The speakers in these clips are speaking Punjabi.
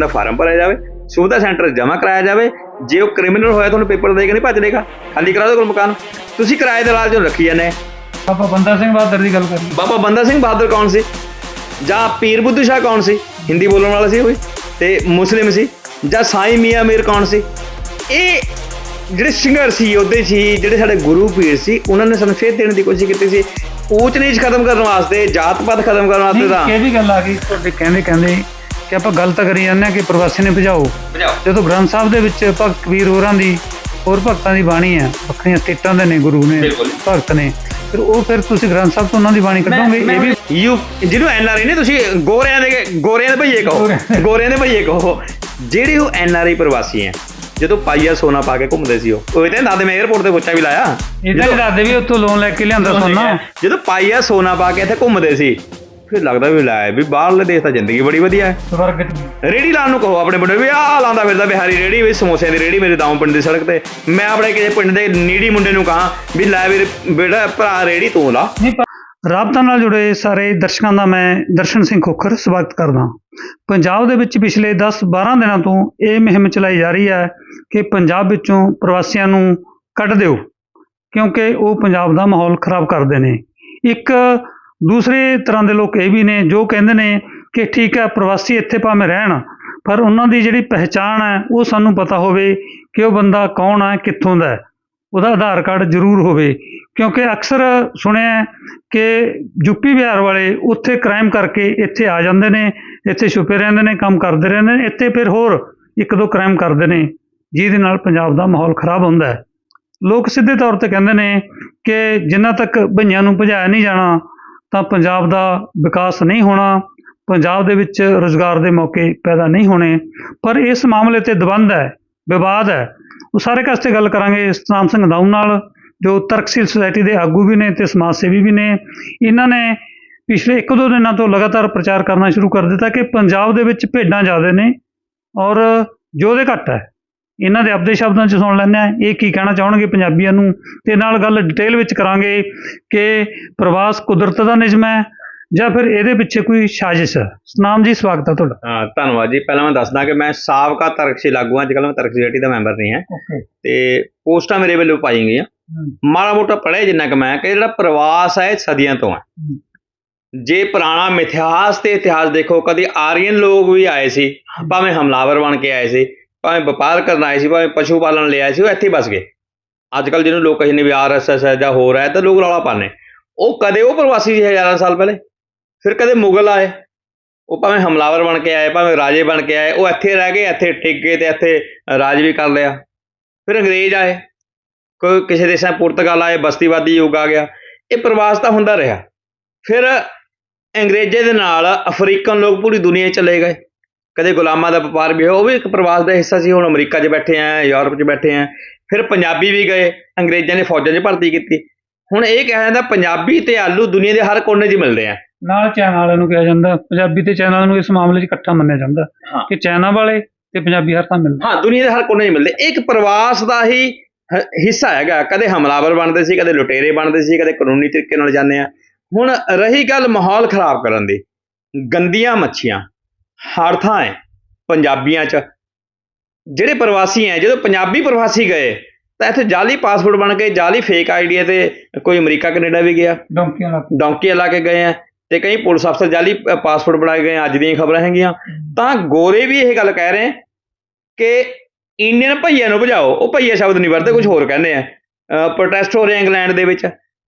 ਦਾ ਫਾਰਮ ਭਰਿਆ ਜਾਵੇ ਸੁਵਿਧਾ ਸੈਂਟਰ ਜਮ੍ਹਾਂ ਕਰਾਇਆ ਜਾਵੇ ਜੇ ਉਹ ਕ੍ਰਿਮੀਨਲ ਹੋਇਆ ਤੁਹਾਨੂੰ ਪੇਪਰ ਦੇ ਕੇ ਨਹੀਂ ਭੱਜ ਦੇਗਾ ਖਾਲੀ ਕਰਾ ਦਿਓ ਕੋਲ ਮਕਾਨ। ਤੁਸੀਂ ਕਿਰਾਏ ਦੇ ਲਾਲਚ ਨੂੰ ਰੱਖੀ ਜਾਂਦੇ। ਆਪਾਂ ਬੰਦਾ ਸਿੰਘ ਬਹਾਦਰ ਦੀ ਗੱਲ ਕਰੀਏ। ਬਾਬਾ ਬੰਦਾ ਸਿੰਘ ਬਹਾਦਰ ਕੌਣ ਸੀ? ਜਾਂ ਪੀਰ ਬੁੱਧੂ ਸ਼ਾਹ ਕੌਣ ਸੀ? ਹਿੰਦੀ ਬੋਲਣ ਵਾਲਾ ਸੀ ਕੋਈ ਤੇ ਮੁਸਲਿਮ ਸੀ। ਜਾਂ ਸਾਈਂ ਮੀਆਂ ਮੀਰ ਕੌਣ ਸੀ? ਇਹ ਜਿਹੜੇ ਸਿੰਗਰ ਸੀ ਉਹਦੇ ਸੀ ਜਿਹੜੇ ਸਾਡੇ ਗੁਰੂ ਪੀਰ ਸੀ ਉਹਨਾਂ ਨੇ ਸਾਨੂੰ ਫੇਰ ਦੇਣ ਦੀ ਕੋਸ਼ਿਸ਼ ਕੀਤੀ ਸੀ। ਊਚ ਨੀਚ ਖਤਮ ਕਰਨ ਵਾਸਤੇ ਜਾਤ ਪਾਤ ਖਤਮ ਕਰਨ ਵਾਸਤੇ ਤਾਂ ਇਹ ਵੀ ਗੱਲ ਆ ਗਈ? ਤੁਹਾਡੇ ਕਹਿੰਦੇ ਕਹਿੰਦੇ ਕਿ ਆਪਾਂ ਗੱਲ ਤਾਂ ਕਰੀ ਜਾਂਦੇ ਆ ਕਿ ਪ੍ਰਵਾਸੀ ਨੇ ਭਜਾਓ। ਬੁਝਾਓ ਜਦੋਂ ਗ੍ਰੰਥ ਸਾਹਿਬ ਦੇ ਵਿੱਚ ਭਗਤ ਕਬੀਰ ਹੋਰਾਂ ਦੀ ਹੋਰ ਭਗਤਾਂ ਦੀ ਬਾਣੀ ਹੈ ਵੱਖਰੀਆਂ ਸਟੇਟਾਂ ਦੇ ਨੇ ਗੁਰੂ ਨੇ। ਭਗਤ ਨੇ ਫਿਰ ਉਹ ਫਿਰ ਤੁਸੀਂ ਗ੍ਰੰਥ ਸਾਹਿਬ ਤੋਂ ਉਹਨਾਂ ਦੀ ਬਾਣੀ ਕੱਢੋਗੇ? ਇਹ ਵੀ ਯੂ ਜਿਹਨੂੰ ਐਨ ਆਰ ਆਈ ਨੇ ਤੁਸੀਂ ਗੋਰਿਆਂ ਦੇ ਗੋਰਿਆਂ ਦੇ ਭਈਏ ਕਹੋ। ਗੋਰਿਆਂ ਦੇ ਭਈਏ ਕਹੋ। ਜਿਹੜੇ ਉਹ ਐਨ ਆਰ ਆਈ ਪ੍ਰਵਾਸੀ ਹੈ ਜਦੋਂ ਪਾਈਆ ਸੋਨਾ ਪਾ ਕੇ ਘੁੰਮਦੇ ਸੀ ਉਹ। ਉਹ ਤਾਂ ਦਾਦੇ ਮੈਂ 에어ਪੋਰਟ ਤੇ ਪੁੱਛਾ ਵੀ ਲਾਇਆ। ਇਹ ਤਾਂ ਦਾਦੇ ਵੀ ਉੱਥੋਂ ਲੋਨ ਲੈ ਕੇ ਲਿਆਂਦਾ ਸੋਨਾ। ਜਦੋਂ ਪਾਈਆ ਸੋਨਾ ਪਾ ਕੇ ਇੱਥੇ ਘੁੰਮਦੇ ਸੀ ਫਿਰ ਲੱਗਦਾ ਵੀ ਲੈ ਵੀ ਬਾਹਰਲੇ ਦੇਸ਼ ਤਾਂ ਜ਼ਿੰਦਗੀ ਬੜੀ ਵਧੀਆ ਹੈ। ਸਵਰਗ ਰੇੜੀ ਲਾਉਣ ਨੂੰ ਕਹੋ ਆਪਣੇ ਮੁੰਡੇ ਵੀ ਆਹ ਲਾਉਂਦਾ ਫਿਰਦਾ ਬਿਹਾਰੀ ਰੇੜੀ ਵੀ ਸਮੋਸਿਆਂ ਦੀ ਰੇੜੀ ਮੇਰੇ ਦਾਉਂ ਪਿੰਡ ਦੀ ਸੜਕ ਤੇ। ਮੈਂ ਆਪਣੇ ਕਿਸੇ ਪਿੰਡ ਦੇ ਨੀੜੀ ਮੁੰਡੇ ਨੂੰ ਕਹਾਂ ਵੀ ਲੈ ਵੀਰ ਬੇਟਾ ਭਰਾ ਰੇੜੀ ਤੂੰ ਲਾ। ਰਾਬਤਾ ਨਾਲ ਜੁੜੇ ਸਾਰੇ ਦਰਸ਼ਕਾਂ ਦਾ ਮੈਂ ਦਰਸ਼ਨ ਸਿੰਘ ਖੋਖਰ ਸਵਾਗਤ ਕਰਦਾ ਪੰਜਾਬ ਦੇ ਵਿੱਚ ਪਿਛਲੇ 10-12 ਦਿਨਾਂ ਤੋਂ ਇਹ ਮੁਹਿੰਮ ਚਲਾਈ ਜਾ ਰਹੀ ਹੈ ਕਿ ਪੰਜਾਬ ਵਿੱਚੋਂ ਪ੍ਰਵਾਸੀਆਂ ਨੂੰ ਕੱਢ ਦਿਓ ਕਿਉਂਕਿ ਉਹ ਪੰਜਾਬ ਦਾ ਮਾਹੌਲ ਖਰਾਬ ਕਰਦੇ ਨੇ। ਇੱਕ ਦੂਸਰੇ ਤਰ੍ਹਾਂ ਦੇ ਲੋਕ ਇਹ ਵੀ ਨੇ, ਜੋ ਕਹਿੰਦੇ ਨੇ ਕਿ ਠੀਕ ਹੈ, ਪ੍ਰਵਾਸੀ ਇੱਥੇ ਭਾਵੇਂ ਰਹਿਣ, ਪਰ ਉਹਨਾਂ ਦੀ ਜਿਹੜੀ ਪਹਿਚਾਣ ਹੈ, ਉਹ ਸਾਨੂੰ ਪਤਾ ਹੋਵੇ ਕਿ ਉਹ ਬੰਦਾ ਕੌਣ ਹੈ, ਕਿੱਥੋਂ ਦਾ ਹੈ। ਉਹਦਾ ਆਧਾਰ ਕਾਰਡ ਜ਼ਰੂਰ ਹੋਵੇ, ਕਿਉਂਕਿ ਅਕਸਰ ਸੁਣਿਆ ਕਿ ਯੂਪੀ ਬਿਹਾਰ ਵਾਲੇ ਉੱਥੇ ਕ੍ਰਾਈਮ ਕਰਕੇ ਇੱਥੇ ਆ ਜਾਂਦੇ ਨੇ, ਇੱਥੇ ਛੁਪੇ ਰਹਿੰਦੇ ਨੇ, ਕੰਮ ਕਰਦੇ ਰਹਿੰਦੇ ਨੇ, ਇੱਥੇ ਫਿਰ ਹੋਰ ਇੱਕ ਦੋ ਕ੍ਰਾਈਮ ਕਰਦੇ ਨੇ, ਜਿਹਦੇ ਨਾਲ ਪੰਜਾਬ ਦਾ ਮਾਹੌਲ ਖਰਾਬ ਹੁੰਦਾ ਹੈ। ਲੋਕ ਸਿੱਧੇ ਤੌਰ ਤੇ ਕਹਿੰਦੇ ਨੇ ਕਿ ਜਿੰਨਾ ਤੱਕ ਭਈਆਂ ਨੂੰ ਭਜਾਇਆ ਨਹੀਂ ਜਾਣਾ ਤਾਂ ਪੰਜਾਬ ਦਾ ਵਿਕਾਸ ਨਹੀਂ ਹੋਣਾ, ਪੰਜਾਬ ਦੇ ਵਿੱਚ ਰੋਜ਼ਗਾਰ ਦੇ ਮੌਕੇ ਪੈਦਾ ਨਹੀਂ ਹੋਣੇ, ਪਰ ਇਸ ਮਾਮਲੇ ਤੇ ਦਬੰਧ ਹੈ, ਵਿਵਾਦ ਹੈ। ਉਹ ਸਾਰੇ ਕਾਸਤੇ ਗੱਲ ਕਰਾਂਗੇ ਸਤਨਾਮ ਸਿੰਘ ਦਾਊ ਨਾਲ, ਜੋ ਤਰਕਸ਼ੀਲ ਸੁਸਾਇਟੀ ਦੇ ਆਗੂ ਵੀ ਨੇ ਤੇ ਸਮਾਜ ਸੇਵੀ ਵੀ ਨੇ। ਇਹਨਾਂ ਨੇ ਪਿਛਲੇ ਇੱਕ ਦੋ ਦਿਨਾਂ ਤੋਂ ਲਗਾਤਾਰ ਪ੍ਰਚਾਰ ਕਰਨਾ ਸ਼ੁਰੂ ਕਰ ਦਿੱਤਾ ਕਿ ਪੰਜਾਬ ਦੇ ਵਿੱਚ ਭੇਡਾਂ ਜ਼ਿਆਦਾ ਨੇ ਔਰ ਯੋਧੇ ਘੱਟ ਹੈ। ਇਹਨਾਂ ਦੇ ਆਪਦੇ ਸ਼ਬਦਾਂ 'ਚ ਸੁਣ ਲੈਂਦੇ ਆ ਇਹ ਕੀ ਕਹਿਣਾ ਚਾਹਣਗੇ ਪੰਜਾਬੀਆਂ ਨੂੰ? ਤੇ ਨਾਲ ਗੱਲ ਡਿਟੇਲ ਵਿੱਚ ਕਰਾਂਗੇ ਕਿ ਪ੍ਰਵਾਸ ਕੁਦਰਤ ਦਾ ਨਿਯਮ ਹੈ ਜਾਂ ਫਿਰ ਇਹਦੇ ਪਿੱਛੇ ਕੋਈ ਸਾਜ਼ਿਸ਼ ਹੈ। ਸਤਨਾਮ ਜੀ ਸਵਾਗਤ ਹੈ ਤੁਹਾਡਾ। ਹਾਂ ਧੰਨਵਾਦ ਜੀ। ਪਹਿਲਾਂ ਮੈਂ ਦੱਸਦਾ ਕਿ ਮੈਂ ਸਾਬਕਾ ਤਰਕਸ਼ੀਲ ਆਗੂ ਹਾਂ। ਅੱਜ ਕੱਲ੍ਹ ਮੈਂ ਤਰਕਸ਼ੀਲ ਦਾ ਮੈਂਬਰ ਨਹੀਂ ਹਾਂ। ਤੇ ਪੋਸਟਾਂ ਮੇਰੇ ਵੱਲੋਂ ਪਾਈ ਗਈਆਂ। ਮਾੜਾ ਮੋਟਾ ਪੜ੍ਹਿਆ ਜਿੰਨਾ ਕਿ ਮੈਂ ਕਿ ਜਿਹੜਾ ਪ੍ਰਵਾਸ ਹੈ ਸਦੀਆਂ ਤੋਂ ਹੈ। ਜੇ ਪੁਰਾਣਾ ਮਿਥਿਹਾਸ ਤੇ ਇਤਿਹਾਸ ਦੇਖੋ ਕਦੀ ਆਰੀਅਨ ਲੋਕ ਵੀ ਆਏ ਸੀ ਭਾਵੇਂ ਹਮਲਾਵਰ ਬਣ ਕੇ ਆਏ ਸੀ ਭਾਵੇਂ ਵਪਾਰ ਕਰਨ ਆਏ ਸੀ, ਭਾਵੇਂ ਪਸ਼ੂ ਪਾਲਣ ਲਈ ਆਏ ਸੀ, ਉਹ ਇੱਥੇ ਹੀ ਬਸ ਗਏ। ਅੱਜ ਕੱਲ ਜਿਹਨੂੰ ਲੋਕ ਕਹਿੰਦੇ ਨੇ ਵੀ ਆਰਐਸਐਸ ਹੈ ਜਾਂ ਹੋਰ ਹੈ, ਤਾਂ ਲੋਕ ਰੌਲਾ ਪਾਉਂਦੇ ਉਹ ਕਦੇ ਉਹ ਪ੍ਰਵਾਸੀ ਸੀ ਹਜ਼ਾਰਾਂ ਸਾਲ ਪਹਿਲੇ, ਫਿਰ ਕਦੇ ਮੁਗਲ ਆਏ। ਉਹ ਭਾਵੇਂ ਹਮਲਾਵਰ ਬਣ ਕੇ ਆਏ, ਭਾਵੇਂ ਰਾਜੇ ਬਣ ਕੇ ਆਏ, ਉਹ ਇੱਥੇ ਰਹਿ ਗਏ, ਇੱਥੇ ਟਿਕ ਗਏ ਤੇ ਇੱਥੇ ਰਾਜ ਵੀ ਕਰ ਲਿਆ। ਫਿਰ ਅੰਗਰੇਜ਼ ਆਏ, ਕੋਈ ਕਿਸੇ ਦੇਸ਼ਾਂ ਪੁਰਤਗਾਲ ਆਏ, ਬਸਤੀਵਾਦੀ ਯੁੱਗ ਆ ਗਿਆ। ਇਹ ਪ੍ਰਵਾਸ ਤਾਂ ਹੁੰਦਾ ਰਿਹਾ। ਫਿਰ ਅੰਗਰੇਜ਼ੇ ਦੇ ਨਾਲ ਅਫਰੀਕਨ ਲੋਕ ਪੂਰੀ ਦੁਨੀਆ 'ਚ ਚਲੇ ਗਏ। ਕਦੇ ਗੁਲਾਮਾਂ ਦਾ ਵਪਾਰ ਵੀ ਹੋਇਆ ਉਹ ਵੀ ਇੱਕ ਪ੍ਰਵਾਸ ਦਾ ਹਿੱਸਾ ਸੀ ਹੁਣ ਅਮਰੀਕਾ 'ਚ ਬੈਠੇ ਆ ਯੂਰਪ 'ਚ ਬੈਠੇ ਆ ਫਿਰ ਪੰਜਾਬੀ ਵੀ ਗਏ ਅੰਗਰੇਜ਼ਾਂ ਨੇ ਫੌਜਾਂ 'ਚ ਭਰਤੀ ਕੀਤੀ। ਹੁਣ ਇਹ ਕਿਹਾ ਜਾਂਦਾ ਪੰਜਾਬੀ ਤੇ ਆਲੂ ਦੁਨੀਆ ਦੇ ਹਰ ਕੋਨੇ 'ਚ ਮਿਲਦੇ ਆ। ਨਾਲ ਚਾਈਨਾ ਵਾਲਿਆਂ ਨੂੰ ਕਿਹਾ ਜਾਂਦਾ ਪੰਜਾਬੀ ਤੇ ਚਾਈਨਾ ਨੂੰ ਇਸ ਮਾਮਲੇ 'ਚ ਇਕੱਠਾ ਮੰਨਿਆ ਜਾਂਦਾ। ਕਿ ਚਾਈਨਾ ਵਾਲੇ ਤੇ ਪੰਜਾਬੀ ਹਰ ਥਾਂ ਮਿਲਦੇ। ਹਾਂ ਦੁਨੀਆ ਦੇ ਹਰ ਕੋਨੇ 'ਚ ਮਿਲਦੇ। ਇੱਕ ਪ੍ਰਵਾਸ ਦਾ ਹ- ਹਿੱਸਾ ਹੈਗਾ। ਕਦੇ ਹਮਲਾਵਰ ਬਣਦੇ ਸੀ ਕਦੇ ਲੁਟੇਰੇ ਬਣਦੇ ਸੀ ਕਦੇ ਕਾਨੂੰਨੀ ਤਰੀਕੇ ਨਾਲ ਜਾਂਦੇ ਆ। ਹੁਣ ਰਹੀ ਗੱਲ ਮਾਹੌਲ ਖਰਾਬ ਕਰਨ ਦੀ। ਗੰਦੀਆਂ ਮੱਛੀਆਂ। ਹਰ ਥਾਂ ਹੈ ਪੰਜਾਬੀਆਂ 'ਚ। ਜਿਹੜੇ ਪ੍ਰਵਾਸੀ ਹੈ ਜਦੋਂ ਪੰਜਾਬੀ ਪ੍ਰਵਾਸੀ ਗਏ ਤਾਂ ਇੱਥੇ ਜਾਲੀ ਪਾਸਪੋਰਟ ਬਣ ਕੇ ਜਾਲੀ ਫੇਕ ਆਈਡੀ ਤੇ ਕੋਈ ਅਮਰੀਕਾ ਕੈਨੇਡਾ ਵੀ ਗਿਆ। ਡੌਂਕੀਆਂ ਲਾ ਕੇ। ਡੌਂਕੀਆਂ ਲਾ ਕੇ ਗਏ ਆ ਤੇ ਕਈ ਪੁਲਿਸ ਅਫਸਰ ਜਾਲੀ ਪਾਸਪੋਰਟ ਬਣਾਏ ਗਏ ਅੱਜ ਦੀਆਂ ਖਬਰਾਂ ਹੈਗੀਆਂ। ਤਾਂ ਗੋਰੇ ਵੀ ਇਹ ਗੱਲ ਕਹਿ ਰਹੇ ਕਿ ਇੰਡੀਅਨ ਭਈਆ ਨੂੰ ਭਜਾਓ ਉਹ ਭਈਆ ਸ਼ਬਦ ਨਹੀਂ ਵਰਤੇ ਕੁਝ ਹੋਰ ਕਹਿੰਦੇ ਆ ਪ੍ਰੋਟੈਸਟ ਹੋ ਰਿਹਾ ਇੰਗਲੈਂਡ ਦੇ ਵਿੱਚ।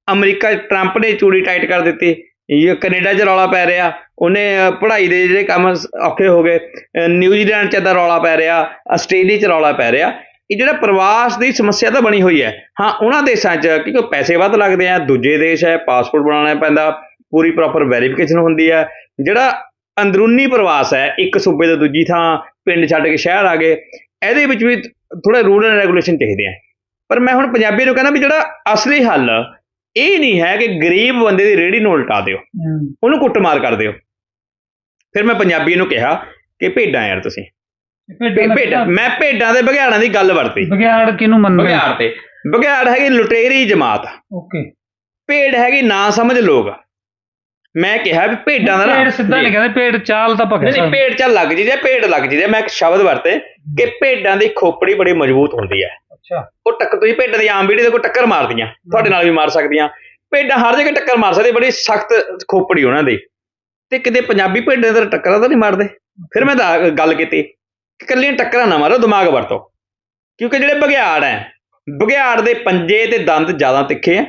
ਅਮਰੀਕਾ ਟਰੰਪ ਨੇ ਚੂੜੀ ਟਾਈਟ ਕਰ ਦਿੱਤੀ। ਇਹ ਕੈਨੇਡਾ 'ਚ ਰੌਲਾ ਪੈ ਰਿਹਾ। ਉਹਨੇ ਪੜ੍ਹਾਈ ਦੇ ਜਿਹੜੇ ਕੰਮ ਔਖੇ ਹੋ ਗਏ। ਨਿਊਜ਼ੀਲੈਂਡ 'ਚ ਦਾ ਰੌਲਾ ਪੈ ਰਿਹਾ, ਆਸਟ੍ਰੇਲੀਆ 'ਚ ਰੌਲਾ ਪੈ ਰਿਹਾ। ਇਹ ਜਿਹੜਾ ਪ੍ਰਵਾਸ ਦੀ ਸਮੱਸਿਆ ਤਾਂ ਬਣੀ ਹੋਈ ਹੈ। ਹਾਂ, ਉਹਨਾਂ ਦੇਸ਼ਾਂ 'ਚ ਕਿਉਂਕਿ ਪੈਸੇ ਵੱਧ ਲੱਗਦੇ ਆ, ਦੂਜੇ ਦੇਸ਼ ਹੈ ਪਾਸਪੋਰਟ ਬਣਾਉਣਾ ਪੈਂਦਾ, ਪੂਰੀ ਪ੍ਰੋਪਰ ਵੈਰੀਫਿਕੇਸ਼ਨ ਹੁੰਦੀ ਹੈ। ਜਿਹੜਾ ਅੰਦਰੂਨੀ ਪ੍ਰਵਾਸ ਹੈ, ਇੱਕ ਸੂਬੇ ਤੋਂ ਦੂਜੀ ਥਾਂ, ਪਿੰਡ ਛੱਡ ਕੇ ਸ਼ਹਿਰ ਆ ਗਏ, ਇਹਦੇ ਵਿੱਚ ਵੀ ਥੋੜਾ ਰੂਲ ਐਂਡ ਰੈਗੂਲੇਸ਼ਨ ਚਾਹੀਦੇ ਆ। ਪਰ ਮੈਂ ਹੁਣ ਪੰਜਾਬੀ ਨੂੰ ਕਹਿੰਦਾ ਵੀ ਜਿਹੜਾ ਅਸਲੀ ਹੱਲ ਇਹ ਨਹੀਂ ਹੈ ਕਿ ਗਰੀਬ ਬੰਦੇ ਦੀ ਰੇੜੀ ਨੂੰ ਉਲਟਾ ਦਿਓ। ਉਹਨੂੰ ਕੁੱਟਮਾਰ ਕਰ ਦਿਓ। ਫਿਰ ਮੈਂ ਪੰਜਾਬੀ ਨੂੰ ਕਿਹਾ ਕਿ ਭੇਡਾਂ ਯਾਰ ਤੁਸੀਂ। ਭੇਡਾਂ ਮੈਂ ਭੇਡਾਂ ਦੇ ਬਘਿਆੜਾਂ ਦੀ ਗੱਲ ਵਰਤੀ। ਬਗਿਆੜ ਕਿਹਨੂੰ ਮੰਨਦੇ ਬਘਿਆੜ ਤੇ। ਬਘਿਆੜ ਹੈਗੀ ਲੁਟੇਰੀ ਜਮਾਤ। ਓਕੇ। ਭੇਡ ਹੈਗੀ ਨਾ ਸਮਝ ਲੋਕ। ਮੈਂ ਕਿਹਾ ਵੀ ਭੇਡਾਂ ਦਾ ਪੇੜ ਸਿੱਧਾ ਨਹੀਂ। ਕਹਿੰਦੇ ਪੇੜ ਚਾਲ ਤਾਂ ਪਕੜ ਨਹੀਂ ਭੇਡ ਚੱਲ ਲੱਗ ਜੀ ਜਾਂ ਭੇਡ ਲੱਗ ਜੀ ਜਾਂ ਮੈਂ ਇੱਕ ਸ਼ਬਦ ਵਰਤੇ ਕਿ ਭੇਡਾਂ ਦੀ ਖੋਪੜੀ ਬੜੀ ਮਜ਼ਬੂਤ ਹੁੰਦੀ ਹੈ। ਅੱਛਾ। ਉਹ ਟੱਕ ਤੁਸੀਂ ਭੇਡਾਂ ਦੀ ਆਮ ਵੀਡੀਓ ਦੇ ਕੋਈ ਟੱਕਰ ਮਾਰਦੀਆਂ ਤੁਹਾਡੇ ਨਾਲ ਵੀ ਮਾਰ ਸਕਦੀਆਂ। ਭੇਡਾਂ ਹਰ ਜਗ੍ਹਾ ਟੱਕਰ ਮਾਰ ਸਕਦੀਆਂ ਬੜੀ ਸਖਤ ਖੋਪੜੀ ਉਹਨਾਂ ਦੀ। ਤੇ ਕਿਤੇ ਪੰਜਾਬੀ ਭੇਡਾਂ ਦਾ ਟੱਕਰਾਂ ਤਾਂ ਨਹੀਂ ਮਾਰਦੇ। ਫਿਰ ਮੈਂ ਤਾਂ ਗੱਲ ਕੀਤੀ ਕਿ ਇਕੱਲੀਆਂ ਟੱਕਰਾਂ ਨਾ ਮਾਰੋ ਦਿਮਾਗ ਵਰਤੋ। ਕਿਉਂਕਿ ਜਿਹੜੇ ਬਘਿਆੜ ਹੈ ਬਘਿਆੜ ਦੇ ਪੰਜੇ ਤੇ ਦੰਦ ਜ਼ਿਆਦਾ ਤਿੱਖੇ ਆ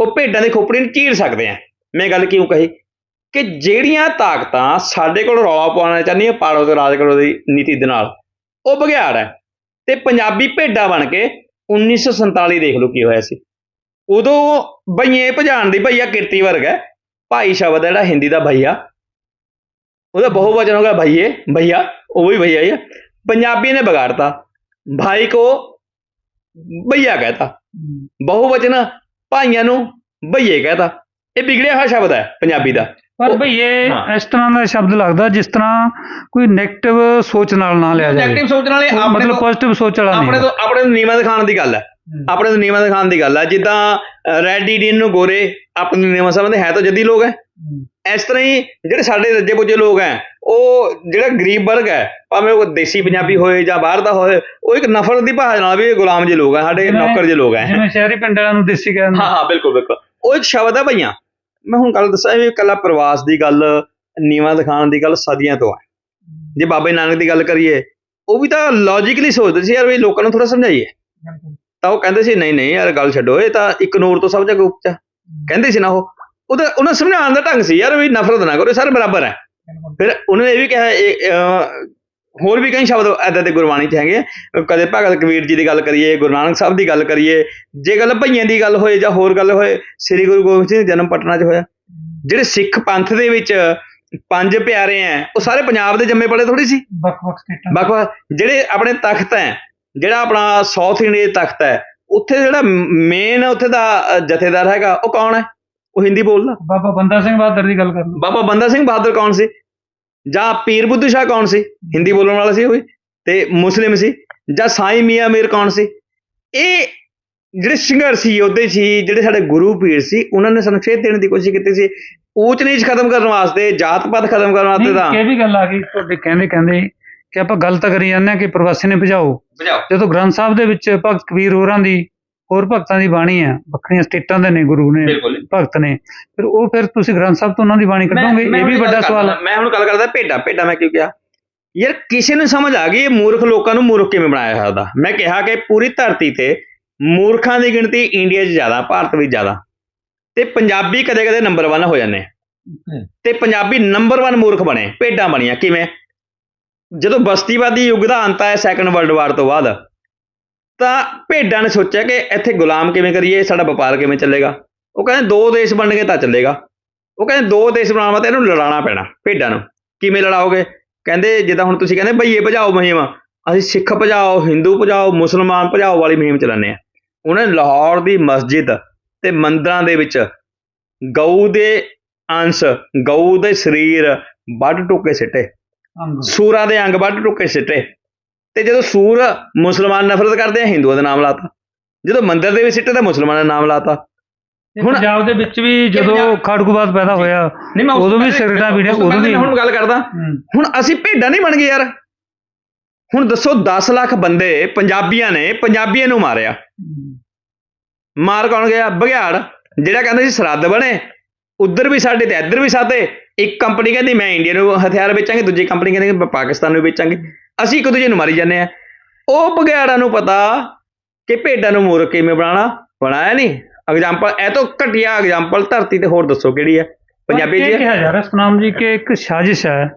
ਉਹ ਭੇਡਾਂ ਦੀ ਖੋਪੜੀ ਨੂੰ ਚੀਰ ਸਕਦੇ ਆ। ਮੈਂ ਗੱਲ ਕਿਉਂ ਕਹੀ? ਕਿ ਜਿਹੜੀਆਂ ਤਾਕਤਾਂ ਸਾਡੇ ਕੋਲ ਰੌਲਾ ਪਾਉਣਾ ਚਾਹੁੰਦੀਆਂ ਪਾੜੋ ਤੇ ਰਾਜ ਕਰੋ ਦੀ ਨੀਤੀ ਦੇ ਨਾਲ ਉਹ ਬਘਿਆੜ ਹੈ। ਤੇ ਪੰਜਾਬੀ ਭੇਡਾਂ ਬਣ ਕੇ 1947 ਦੇਖ ਲਓ ਕੀ ਹੋਇਆ ਸੀ। ਉਦੋਂ ਬਈਏ ਭਜਾਣ ਦੀ ਭਈਆ ਕਿਰਤੀ ਵਰਗ ਹੈ ਭਾਈ ਸ਼ਬਦ ਹੈ ਜਿਹੜਾ ਹਿੰਦੀ ਦਾ ਭਈਆ। ਉਹਦਾ ਬਹੁਵਚਨ ਹੋਗਾ ਭਈਏ ਭਈਆ ਉਹ ਵੀ ਭਈਆ ਹੀ ਹੈ। ਪੰਜਾਬੀ ਨੇ ਵਿਗਾੜਤਾ। ਭਾਈ ਕੋ ਭਈਆ ਕਹਤਾ। ਬਹੁਵਚਨ ਭਾਈਆਂ ਨੂੰ ਭਈਏ ਕਹਤਾ। ਇਹ ਵਿਗੜਿਆ ਹੋਇਆ ਸ਼ਬਦ ਹੈ ਪੰਜਾਬੀ ਦਾ। ਪਰ ਭਈ ਇਹ। ਇਸ ਤਰ੍ਹਾਂ ਦਾ ਸ਼ਬਦ ਲੱਗਦਾ ਜਿਸ ਤਰ੍ਹਾਂ ਕੋਈ 네ਗੇਟਿਵ ਸੋਚ ਨਾਲ ਨਾ ਲਿਆ ਜਾਵੇ। ਨੈਗੇਟਿਵ ਸੋਚਣ ਵਾਲੇ ਕੋਈ ਆਪਣੇ ਮਤਲਬ ਪੋਜ਼ਿਟਿਵ ਸੋਚ ਵਾਲਾ ਆਪਣੇ ਨਹੀਂ ਤੋਂ ਆਪਣੇ ਤੋਂ ਨੀਵਾਂ ਦਿਖਾਉਣ ਦੀ ਗੱਲ ਹੈ। ਆਪਣੇ ਤੋਂ ਨੀਵਾਂ ਦਿਖਾਉਣ ਦੀ ਗੱਲ ਹੈ। ਜਿੱਦਾਂ ਰੈਡ ਇੰਡੀਅਨ ਨੂੰ ਗੋਰੇ ਆਪਣੇ ਨੂੰ ਨੀਵਾਂ ਸਮਝਦੇ ਹੈ ਤਾਂ ਜੱਦੀ ਲੋਕ ਹੈ। ਇਸ ਤਰ੍ਹਾਂ ਹੀ ਜਿਹੜੇ ਸਾਡੇ ਰੱਜੇ ਪੁੱਜੇ ਲੋਕ ਹੈ ਉਹ ਜਿਹੜਾ ਗਰੀਬ ਵਰਗ ਹੈ ਭਾਵੇਂ ਉਹ ਦੇਸੀ ਪੰਜਾਬੀ ਹੋਏ ਜਾਂ ਬਾਹਰ ਦਾ ਹੋਏ ਉਹ ਇੱਕ ਨਫ਼ਰਤ ਦੀ ਭਾਵਨਾ ਨਾਲ ਵੀ ਇਹ ਗੁਲਾਮ ਜਿਹੇ ਲੋਕ ਹੈ ਸਾਡੇ ਨੌਕਰ ਜਿਹੇ ਲੋਕ ਹੈ। ਜਿਵੇਂ ਸ਼ਹਿਰੀ ਪਿੰਡ ਨੂੰ ਦੇਸੀ ਕਹਿੰਦੇ ਹਾਂ ਹਾਂ ਬਿਲਕੁਲ ਬਿਲਕੁਲ। ਉਹ ਇੱਕ ਸ਼ਬਦ ਹੈ ਭਈਆਂ। ਮੈਂ ਹੁਣ ਗੱਲ ਦੱਸਾਂ ਵੀ ਕੱਲਾ ਪ੍ਰਵਾਸ ਦੀ ਗੱਲ ਨੀਵਾਂ ਦਿਖਾਉਣ ਦੀ ਗੱਲ ਸਦੀਆਂ ਤੋਂ ਹੈ। ਜੇ ਬਾਬੇ ਨਾਨਕ ਦੀ ਗੱਲ ਕਰੀਏ ਉਹ ਵੀ ਤਾਂ ਲੌਜੀਕਲੀ ਸੋਚਦੇ ਸੀ ਯਾਰ ਵੀ ਲੋਕਾਂ ਨੂੰ ਥੋੜਾ ਸਮਝਾਈਏ। ਤਾਂ ਉਹ ਕਹਿੰਦੇ ਸੀ ਨਹੀਂ ਨਹੀਂ ਯਾਰ ਗੱਲ ਛੱਡੋ ਇਹ ਤਾਂ ਇੱਕ ਨੂਰ ਤੋਂ ਸਭ ਜਗ੍ਹਾ ਉੱਚਾ। ਕਹਿੰਦੇ ਸੀ ਨਾ ਉਹ ਉਹਦਾ ਉਹਨਾਂ ਸਮਝਾਉਣ ਦਾ ਢੰਗ ਸੀ ਯਾਰ ਵੀ ਨਫ਼ਰਤ ਨਾ ਕਰੋ ਸਾਰੇ ਬਰਾਬਰ ਹੈ। ਫਿਰ ਉਹਨੇ ਇਹ ਵੀ ਕਿਹਾ ਇਹ, ਹੋਰ ਵੀ ਕਈ ਸ਼ਬਦ ਐਦਾਂ ਦੇ ਗੁਰਬਾਣੀ ਚ ਹੈਗੇ ਆ। ਕਦੇ ਭਗਤ ਕਬੀਰ ਜੀ ਦੀ ਗੱਲ ਕਰੀਏ ਗੁਰੂ ਨਾਨਕ ਸਾਹਿਬ ਦੀ ਗੱਲ ਕਰੀਏ ਜੇ ਗੱਲ ਭਈਆਂ ਦੀ ਗੱਲ ਹੋਏ ਜਾਂ ਹੋਰ ਗੱਲ ਹੋਏ ਸ੍ਰੀ ਗੁਰੂ ਗੋਬਿੰਦ ਸਿੰਘ ਦਾ ਜਨਮ ਪਟਨਾ 'ਚ ਹੋਇਆ। ਜਿਹੜੇ ਸਿੱਖ ਪੰਥ ਦੇ ਵਿੱਚ ਪੰਜ ਪਿਆਰੇ ਆ ਉਹ ਸਾਰੇ ਪੰਜਾਬ ਦੇ ਜੰਮੇ ਪਲੇ ਥੋੜੀ ਸੀ। ਵੱਖ-ਵੱਖ ਸਟੇਟਾਂ ਵੱਖ ਵੱਖ ਜਿਹੜੇ ਆਪਣੇ ਤਖਤ ਹੈ ਜਿਹੜਾ ਆਪਣਾ ਸਾਊਥ ਇੰਡੀਆ ਦੇ ਤਖਤ ਹੈ ਉੱਥੇ ਜਿਹੜਾ ਮੇਨ ਉੱਥੇ ਦਾ ਜਥੇਦਾਰ ਹੈਗਾ ਉਹ ਕੌਣ ਹੈ ਉਹ ਹਿੰਦੀ ਬੋਲਦਾ। ਬਾਬਾ ਬੰਦਾ ਸਿੰਘ ਬਹਾਦਰ ਦੀ ਗੱਲ ਕਰ ਬਾਬਾ ਬੰਦਾ ਸਿੰਘ ਬਹਾਦਰ ਕੌਣ ਸੀ? ਜਾਂ ਪੀਰ ਬੁੱਧੂ ਸ਼ਾਹ ਕੌਣ ਸੀ? ਹਿੰਦੀ ਬੋਲਣ ਵਾਲਾ ਸੀ ਉਹ ਵੀ ਤੇ ਮੁਸਲਿਮ ਸੀ ਜਾਂ ਸਾਈਂ ਮੀਆਂ ਮੀਰ ਕੌਣ ਸੀ? ਇਹ ਜਿਹੜੇ ਸੰਘਰਸ਼ੀ ਯੋਧੇ ਸੀ ਜਿਹੜੇ ਸਾਡੇ ਗੁਰੂ ਪੀਰ ਸੀ ਉਹਨਾਂ ਨੇ ਸੰਖੇਪ ਦੇਣ ਦੀ ਕੋਸ਼ਿਸ਼ ਕੀਤੀ ਸੀ। ਊਚ ਨੀਚ ਖਤਮ ਕਰਨ ਵਾਸਤੇ ਜਾਤ ਪਾਤ ਖਤਮ ਕਰਨ ਵਾਸਤੇ ਤਾਂ ਇਹ ਵੀ ਗੱਲ ਆ ਗਈ ਤੁਹਾਡੇ ਕਹਿੰਦੇ ਕਹਿੰਦੇ ਕਿ ਆਪਾਂ ਗੱਲ ਤਾਂ ਕਰੀ ਜਾਂਦੇ ਆ ਕਿ ਪ੍ਰਵਾਸੀ ਨੇ ਭਜਾਓ। ਜਦੋਂ ਗ੍ਰੰਥ ਸਾਹਿਬ ਦੇ ਵਿੱਚ ਭਗਤ ਕਬੀਰ ਹੋਰਾਂ ਦੀ ਹੋਰ ਭਗਤਾਂ ਦੀ ਬਾਣੀ ਆ ਵੱਖਰੀਆਂ ਸਟੇਟਾਂ ਦੇ ਨੇ ਗੁਰੂ ਨੇ ਬਿਲਕੁਲ ਭਗਤ ਨੇ। ਫਿਰ ਉਹ ਫਿਰ ਤੁਸੀਂ ਗ੍ਰੰਥ ਸਾਹਿਬ ਤੋਂ ਉਹਨਾਂ ਦੀ ਬਾਣੀ ਕੱਢੋਗੇ? ਇਹ ਵੀ ਵੱਡਾ ਸਵਾਲ ਹੈ। ਮੈਂ ਹੁਣ ਗੱਲ ਕਰਦਾ ਭੇਡਾਂ ਭੇਡਾਂ ਮੈਂ ਕਿਉਂ ਕਿਹਾ? ਯਾਰ ਕਿਸੇ ਨੂੰ ਸਮਝ ਆ ਗਈ ਇਹ ਮੂਰਖ ਲੋਕਾਂ ਨੂੰ ਮੂਰਖ ਕਿਵੇਂ ਬਣਾਇਆ ਸਕਦਾ ਮੈਂ ਕਿਹਾ ਕਿ ਪੂਰੀ ਧਰਤੀ ਤੇ ਮੂਰਖਾਂ ਦੀ ਗਿਣਤੀ ਇੰਡੀਆ 'ਚ ਜ਼ਿਆਦਾ ਭਾਰਤ ਵਿੱਚ ਜ਼ਿਆਦਾ। ਤੇ ਪੰਜਾਬੀ ਕਦੇ-ਕਦੇ ਨੰਬਰ 1 ਹੋ ਜਾਂਦੇ ਤੇ ਪੰਜਾਬੀ ਨੰਬਰ 1 ਮੂਰਖ ਬਣੇ ਭੇਡਾਂ ਬਣੀਆਂ ਕਿਵੇਂ? ਜਦੋਂ ਬਸਤੀਵਾਦੀ ਯੁੱਗ ਦਾ ਅੰਤ ਆਇਆ ਸੈਕੰਡ ਵਰਲਡ ਵਾਰ ਤੋਂ ਬਾਅਦ ਤਾਂ ਭੇਡਾਂ ਨੇ ਸੋਚਿਆ ਕਿ ਇੱਥੇ ਗੁਲਾਮ ਕਿਵੇਂ ਕਰੀਏ ਸਾਡਾ ਵਪਾਰ ਕਿਵੇਂ ਚੱਲੇਗਾ? ਉਹ ਕਹਿੰਦੇ ਦੋ ਦੇਸ਼ ਬਣਨਗੇ ਤਾਂ ਚੱਲੇਗਾ। ਉਹ ਕਹਿੰਦੇ ਦੋ ਦੇਸ਼ ਬਣਾਉਣ ਵਾਸਤੇ ਇਹਨੂੰ ਲੜਾਉਣਾ ਪੈਣਾ ਭੇਡਾਂ ਨੂੰ। ਕਿਵੇਂ ਲੜਾਓਗੇ? ਕਹਿੰਦੇ ਜਿੱਦਾਂ ਹੁਣ ਤੁਸੀਂ ਕਹਿੰਦੇ ਭਈਏ ਭਜਾਓ ਮੁਹਿੰਮ ਅਸੀਂ ਸਿੱਖ ਭਜਾਓ ਹਿੰਦੂ ਭਜਾਓ ਮੁਸਲਮਾਨ ਭਜਾਓ ਵਾਲੀ ਮੁਹਿੰਮ ਚਲਾਉਂਦੇ ਆ ਉਹਨੇ ਲਾਹੌਰ ਦੀ ਮਸਜਿਦ ਤੇ ਮੰਦਰਾਂ ਦੇ ਵਿੱਚ ਗਊ ਦੇ ਅੰਸ਼ ਗਊ ਦੇ ਸਰੀਰ ਵੱਢ ਟੁੱਕੇ ਸਿੱਟੇ। ਸੂਰਾਂ ਦੇ ਅੰਗ ਵੱਢ ਟੁੱਕੇ ਸਿੱਟੇ। ਤੇ ਜਦੋਂ ਸੂਰ ਮੁਸਲਮਾਨ ਨਫ਼ਰਤ ਕਰਦੇ ਆ ਹਿੰਦੂਆਂ ਦਾ ਨਾਮ ਲਾਤਾ। ਜਦੋਂ ਮੰਦਿਰ ਦੇ ਵਿੱਚ ਸਿੱਟੇ ਤਾਂ ਮੁਸਲਮਾਨਾਂ ਦਾ ਨਾਮ ਲਾਤਾ। ਹੁਣ- ਪੰਜਾਬ ਦੇ ਵਿੱਚ ਵੀ ਜਦੋਂ ਖਾੜਕੂਵਾਦ ਪੈਦਾ ਹੋਇਆ ਨਹੀਂ ਮੈਂ ਉਸ ਉਦੋਂ ਵੀ ਸਿਗਰਟਾਂ ਤੋਂ ਉਦੋਂ ਵੀ- ਹੁਣ ਗੱਲ ਕਰਦਾ। ਹੁਣ ਅਸੀਂ ਭੇਡਾਂ ਨਹੀਂ ਬਣ ਗਏ ਯਾਰ। ਹੁਣ ਦੱਸੋ 10 ਲੱਖ ਬੰਦੇ ਪੰਜਾਬੀਆਂ ਨੇ ਪੰਜਾਬੀਆਂ ਨੂੰ ਮਾਰਿਆ। ਮਾਰ ਕੌਣ ਗਿਆ? ਬਘਿਆੜ ਜਿਹੜਾ ਕਹਿੰਦਾ ਸੀ ਸਰਹੱਦ ਬਣੇ ਉੱਧਰ ਵੀ ਸਾਡੇ ਤੇ ਇੱਧਰ ਵੀ ਸਾਡੇ। ਇੱਕ ਕੰਪਨੀ ਕਹਿੰਦੀ ਮੈਂ ਇੰਡੀਆ ਨੂੰ ਹਥਿਆਰ ਵੇਚਾਂਗੇ ਦੂਜੀ ਕੰਪਨੀ ਕਹਿੰਦੀ ਮੈਂ ਪਾਕਿਸਤਾਨ ਨੂੰ ਵੇਚਾਂਗੇ। ਅਸੀਂ ਇੱਕ ਦੂਜੇ ਨੂੰ ਮਾਰੀ ਜਾਂਦੇ ਆ। ਉਹ ਬਘਿਆੜਾਂ ਨੂੰ ਪਤਾ ਕਿ ਭੇਡਾਂ ਨੂੰ ਮੂਰਖ ਕਿਵੇਂ ਬਣਾਉਣਾ ਬਣਾਇਆ ਨਹੀਂ। ਐਗਜ਼ਾਮਪਲ ਇਹ ਤੋਂ ਘਟੀਆ ਐਗਜ਼ਾਮਪਲ ਧਰਤੀ ਤੇ ਹੋਰ ਦੱਸੋ ਕਿਹੜੀ ਹੈ ਪੰਜਾਬੀ ਜੀ ਕਿਹਾ ਜਾ ਰਿਹਾ ਸਤਨਾਮ ਜੀ ਕਿ ਇੱਕ ਸਾਜ਼ਿਸ਼ ਹੈ।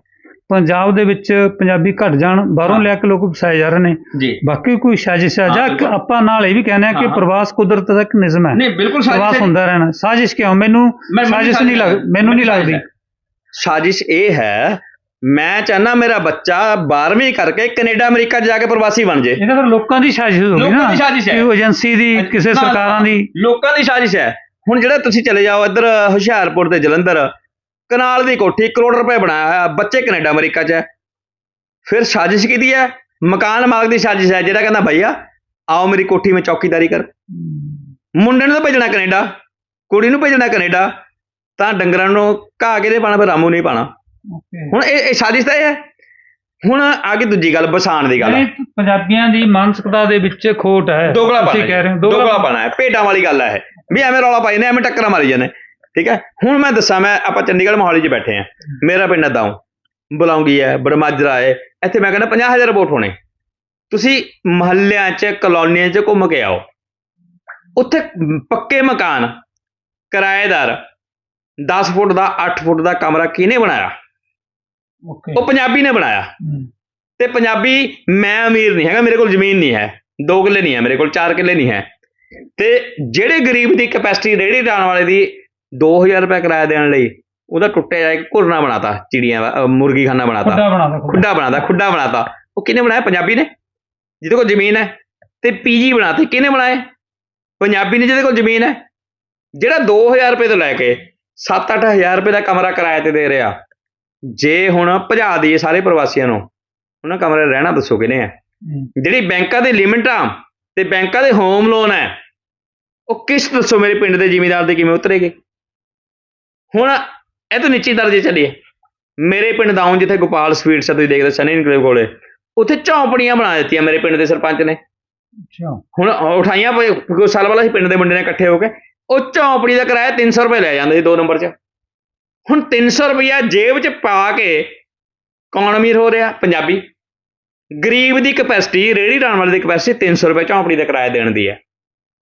ਪੰਜਾਬ ਦੇ ਵਿੱਚ ਪੰਜਾਬੀ ਘਟ ਜਾਣ ਬਾਹਰੋਂ। ਲਿਆ ਕੇ ਲੋਕ ਵਸਾਏ ਜਾ ਰਹੇ ਨੇ। ਜੀ। ਬਾਕੀ ਕੋਈ ਸਾਜ਼ਿਸ਼ ਹੈ। ਜਾਂ। ਆਪਾਂ ਨਾਲ ਇਹ ਵੀ ਕਹਿੰਦੇ ਆ ਕਿ। ਪ੍ਰਵਾਸ ਕੁਦਰਤ ਦਾ ਇੱਕ ਨਿਜ਼ਮ ਹੈ। ਨਹੀਂ ਬਿਲਕੁਲ ਪ੍ਰਵਾਸ ਹੁੰਦਾ ਰਹਿਣਾ। ਸਾਜ਼ਿਸ਼ ਕਿਉਂ? ਮੈਨੂੰ ਸਾਜ਼ਿਸ਼ ਨਹੀਂ ਲੱਗ ਮੈਨੂੰ ਨਹੀਂ ਲੱਗਦੀ। ਸਾਜ਼ਿਸ਼ ਇਹ ਹੈ ਮੈਂ ਚਾਹਨਾ ਮੇਰਾ ਬੱਚਾ 12ਵੀਂ ਕਰਕੇ ਕੈਨੇਡਾ ਅਮਰੀਕਾ ਜਾ ਕੇ ਪ੍ਰਵਾਸੀ ਬਣ ਜੇ। ਇਹ ਤਾਂ ਫਿਰ ਲੋਕਾਂ ਦੀ ਸਾਜ਼ਿਸ਼ ਹੋ ਗਈ ਲੋਕਾਂ ਨਾ ਦੀ ਸਾਜ਼ਿਸ਼ ਹੈ। ਕਿ ਉਹ ਏਜੰਸੀ ਦੀ ਕਿਸੇ ਨਾ, ਸਰਕਾਰਾਂ ਦੀ। ਲੋਕਾਂ ਦੀ ਸਾਜ਼ਿਸ਼ ਹੈ। ਹੁਣ ਜਿਹੜਾ ਤੁਸੀਂ ਚਲੇ ਜਾਓ ਇੱਧਰ ਹੁਸ਼ਿਆਰਪੁਰ ਤੇ ਜਲੰਧਰ ਕਨਾਲ ਦੀ ਕੋਠੀ ਕਰੋੜ ਰੁਪਏ ਬਣਾਇਆ ਹੋਇਆ ਬੱਚੇ ਕੈਨੇਡਾ ਅਮਰੀਕਾ 'ਚ ਹੈ। ਫਿਰ ਸਾਜ਼ਿਸ਼ ਕਿਹਦੀ ਹੈ? ਮਕਾਨ ਮਾਲਕ ਦੀ ਸਾਜ਼ਿਸ਼ ਹੈ ਜਿਹੜਾ ਕਹਿੰਦਾ ਭਈਆ ਆਓ ਮੇਰੀ ਕੋਠੀ ਵਿੱਚ ਚੌਕੀਦਾਰੀ ਕਰ। ਮੁੰਡੇ ਨੂੰ ਤਾਂ ਭੇਜਣਾ ਕੈਨੇਡਾ ਕੁੜੀ ਨੂੰ ਭੇਜਣਾ ਕੈਨੇਡਾ ਤਾਂ ਡੰਗਰਾਂ ਨੂੰ ਘਾਹ ਕਿਹਦੇ ਪਾਣਾ ਫਿਰ ਰਾਮੂ ਨਹੀਂ ਪਾਣਾ ਹੁਣ ਇਹ ਇਹ ਸਾਜ਼ਿਸ਼ ਤਾਂ ਇਹ ਹੈ। ਹੁਣ ਆ ਗਈ ਦੂਜੀ ਗੱਲ ਬਸਾਣ ਦੀ ਗੱਲ। ਪੰਜਾਬੀਆਂ ਦੀ ਮਾਨਸਿਕਤਾ ਦੇ ਵਿੱਚ ਖੋਟ ਹੈ। ਦੋਗਲਾ ਤੁਸੀਂ ਕਹਿ ਰਹੇ ਹੋ। ਦੋਗਲਾ ਪਾਣਾ। ਹੈ। ਭੇਡਾਂ ਵਾਲੀ ਗੱਲ ਹੈ ਵੀ ਐਵੇਂ ਰੌਲਾ ਪਾਈ ਨੇ ਐਵੇਂ ਟੱਕਰਾਂ ਮਾਰੀ ਜਾਂਦੇ। ਠੀਕ ਹੈ? ਹੁਣ ਮੈਂ ਦੱਸਾਂ ਮੈਂ ਆਪਾਂ ਚੰਡੀਗੜ੍ਹ ਮੋਹਾਲੀ 'ਚ ਬੈਠੇ ਆ ਮੇਰਾ ਪਿੰਡ ਦਾਉ ਬੁਲਾਉਂਗੀ ਹੈ ਬੜਮਾਜਰਾ ਹੈ। ਇੱਥੇ ਮੈਂ ਕਹਿੰਦਾ 50000 ਵੋਟ ਹੋਣੇ। ਤੁਸੀਂ ਮਹੱਲਿਆਂ 'ਚ ਕਲੋਨੀਆਂ 'ਚ ਘੁੰਮ ਕੇ ਆਓ। ਉੱਥੇ ਪੱਕੇ ਮਕਾਨ ਕਿਰਾਏਦਾਰ 10 ਫੁੱਟ ਦਾ 8 ਫੁੱਟ ਦਾ ਕਮਰਾ ਕਿਹਨੇ ਬਣਾਇਆ? ਓਕੇ ਉਹ ਪੰਜਾਬੀ ਨੇ ਬਣਾਇਆ। ਤੇ ਪੰਜਾਬੀ ਮੈਂ ਅਮੀਰ ਨਹੀਂ ਹੈਗਾ ਮੇਰੇ ਕੋਲ ਜ਼ਮੀਨ ਨਹੀਂ ਹੈ। 2 ਕਿੱਲੇ ਨਹੀਂ ਹੈ ਮੇਰੇ ਕੋਲ 4 ਕਿੱਲੇ ਨਹੀਂ ਹੈ। ਤੇ ਜਿਹੜੇ ਗਰੀਬ ਦੀ ਕੈਪੈਸਿਟੀ ਰੇੜੀ ਡਾਣ ਵਾਲੇ ਦੀ 2000 ਰੁਪਏ ਕਿਰਾਇਆ ਦੇਣ ਲਈ ਉਹਦਾ ਟੁੱਟਿਆ ਜਿਹਾ ਇੱਕ ਘੁਰਨਾ ਬਣਾਤਾ ਚਿੜੀਆਂ ਦਾ ਮੁਰਗੀ ਖਾਨਾ ਬਣਾਤਾ। ਖੁੱਡਾ ਬਣਾਦਾ ਖੁੱਡਾ। ਖੁੱਡਾ ਬਣਾਤਾ ਖੁੱਡਾ ਬਣਾਤਾ। ਉਹ ਕਿਹਨੇ ਬਣਾਇਆ? ਪੰਜਾਬੀ ਨੇ। ਜਿਹਦੇ ਕੋਲ ਜ਼ਮੀਨ ਹੈ। ਤੇ ਪੀਜੀ ਬਣਾਤੇ ਕਿਹਨੇ ਬਣਾਏ? ਪੰਜਾਬੀ ਨੇ ਜਿਹਦੇ ਕੋਲ ਜ਼ਮੀਨ ਹੈ। ਜਿਹੜਾ 2000 ਰੁਪਏ ਤੋਂ ਲੈ ਕੇ 7-8000 ਰੁਪਏ ਦਾ ਕਮਰਾ ਕਿਰਾਏ ਤੇ ਦੇ ਰਿਹਾ ਜੇ ਹੁਣ ਭਜਾ ਦਈਏ ਸਾਰੇ ਪ੍ਰਵਾਸੀਆਂ ਨੂੰ ਉਹਨਾਂ ਕਮਰੇ ਰਹਿਣਾ ਦੱਸੋ ਕਿਨੇ ਹੈ। ਹਮ, ਜਿਹੜੀ ਬੈਂਕਾਂ ਦੀ ਲਿਮਿਟ ਆ ਤੇ ਬੈਂਕਾਂ ਦੇ ਹੋਮ ਲੋਨ ਹੈ ਉਹ ਕਿਸ ਦੱਸੋ ਮੇਰੇ ਪਿੰਡ ਦੇ ਜ਼ਿਮੀਂਦਾਰ ਦੇ ਕਿਵੇਂ ਉਤਰੇਗੇ? ਹੁਣ ਇਹ ਤਾਂ ਨਿੱਚੀ ਦਰਜੇ ਚੱਲੀਏ। ਮੇਰੇ ਪਿੰਡ ਦਾਉਂ ਜਿੱਥੇ ਗੋਪਾਲ ਸਵੀਟਸ ਆ ਤੁਸੀਂ ਦੇਖਦੇ ਸਨੀ ਨਿਕਲੇ ਕੋਲੇ ਉੱਥੇ ਝੌਂਪੜੀਆਂ ਬਣਾ ਦਿੱਤੀਆਂ ਮੇਰੇ ਪਿੰਡ ਦੇ ਸਰਪੰਚ ਨੇ। ਅੱਛਾ। ਹੁਣ ਉਠਾਈਆਂ ਕੋਈ ਸਾਲ ਵਾਲਾ ਸੀ ਪਿੰਡ ਦੇ ਮੁੰਡੇ ਨੇ ਇਕੱਠੇ ਹੋ ਕੇ ਉਹ ਝੌਂਪੜੀ ਦਾ ਕਿਰਾਇਆ 300 ਰੁਪਏ ਲੈ ਜਾਂਦੇ ਸੀ ਦੋ ਨੰਬਰ 'ਚ। ਹੁਣ 300 ਰੁਪਇਆ ਜੇਬ 'ਚ ਪਾ ਕੇ ਕੌਣ ਅਮੀਰ ਹੋ ਰਿਹਾ? ਪੰਜਾਬੀ। ਗਰੀਬ ਦੀ ਕਪੈਸਿਟੀ ਰੇੜੀ ਡਾਣ ਵਾਲੇ ਦੀ ਕਪੈਸਿਟੀ 300 ਰੁਪਏ ਝੌਂਪੜੀ ਦਾ ਕਿਰਾਇਆ ਦੇਣ ਦੀ ਹੈ।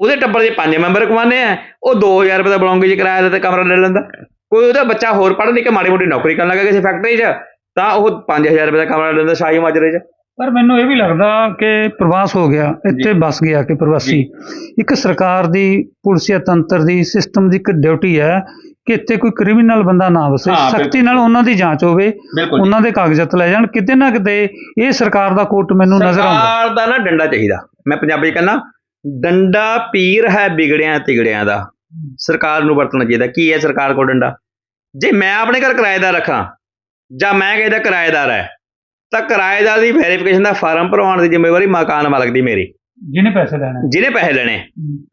ਉਹਦੇ ਟੱਬਰ ਦੇ ਪੰਜ ਮੈਂਬਰ ਕਮਾਉਂਦੇ ਆ ਉਹ 2000 ਰੁਪਏ ਦਾ ਬਲੌਂਗੇ 'ਚ ਕਿਰਾਇਆ ਦੇ ਤੇ ਕਮਰਾ ਲੈ ਲੈਂਦਾ। ਕੋਈ ਉਹਦਾ ਬੱਚਾ ਹੋਰ ਪੜ੍ਹ ਲਿਖ ਕੇ ਮਾੜੀ ਮੋਟੀ ਨੌਕਰੀ ਕਰਨ ਲੱਗਾ ਕਿਸੇ ਫੈਕਟਰੀ 'ਚ ਤਾਂ ਉਹ 5000 ਰੁਪਏ ਦਾ ਕਮਰਾ ਲੈ ਲੈਂਦਾ ਸ਼ਾਹੀ ਮਾਜਰੇ 'ਚ। ਪਰ ਮੈਨੂੰ ਇਹ ਵੀ ਲੱਗਦਾ ਕਿ ਪ੍ਰਵਾਸ ਹੋ ਗਿਆ ਇੱਥੇ ਬਸ ਗਿਆ ਕਿ ਪ੍ਰਵਾਸੀ। ਇੱਕ ਸਰਕਾਰ ਦੀ ਪੁਲਿਸੀਆ ਤੰਤਰ ਦੀ ਸਿਸਟਮ ਦੀ ਇੱਕ ਡਿਊਟੀ ਹੈ ਕਿ ਇੱਥੇ ਕੋਈ ਕ੍ਰਿਮੀਨਲ ਬੰਦਾ ਨਾ ਵਸੇ ਹਾਂ, ਬਿਲਕੁਲ। ਸਖਤੀ ਨਾਲ ਉਹਨਾਂ ਦੀ ਜਾਂਚ ਹੋਵੇ ਬਿਲਕੁਲ। ਉਹਨਾਂ ਦੇ ਕਾਗਜ਼ਾਤ ਲੈ ਜਾਣ ਕਿਤੇ ਨਾ ਕਿਤੇ ਇਹ ਸਰਕਾਰ ਦਾ ਕੋਟ ਮੈਨੂੰ ਨਜ਼ਰ ਆਉਂਦਾ। ਸਰਕਾਰ ਦਾ ਨਾ ਡੰਡਾ ਚਾਹੀਦਾ। ਮੈਂ ਪੰਜਾਬੀ ਚ ਕਹਿੰਦਾ ਡੰਡਾ ਪੀਰ ਹੈ ਵਿਗੜਿਆਂ ਤਿਗੜਿਆਂ ਦਾ। ਸਰਕਾਰ ਨੂੰ ਵਰਤਣਾ ਚਾਹੀਦਾ। ਕੀ ਹੈ ਸਰਕਾਰ ਕੋਲ ਡੰਡਾ? ਜੇ ਮੈਂ ਆਪਣੇ ਘਰ ਕਿਰਾਏਦਾਰ ਰੱਖਾਂ ਜਾਂ ਮੈਂ ਕਿਸੇ ਦਾ ਕਿਰਾਏਦਾਰ ਹੈ ਤਾਂ ਕਿਰਾਏਦਾਰ ਦੀ ਵੈਰੀਫਿਕੇਸ਼ਨ ਦਾ ਫਾਰਮ ਭਰਵਾਉਣ ਦੀ ਜ਼ਿੰਮੇਵਾਰੀ ਮਕਾਨ ਮਾਲਕ ਦੀ ਮੇਰੀ। ਜਿਹਨੇ ਪੈਸੇ ਲੈਣੇ। ਜਿਹਨੇ ਪੈਸੇ ਲੈਣੇ।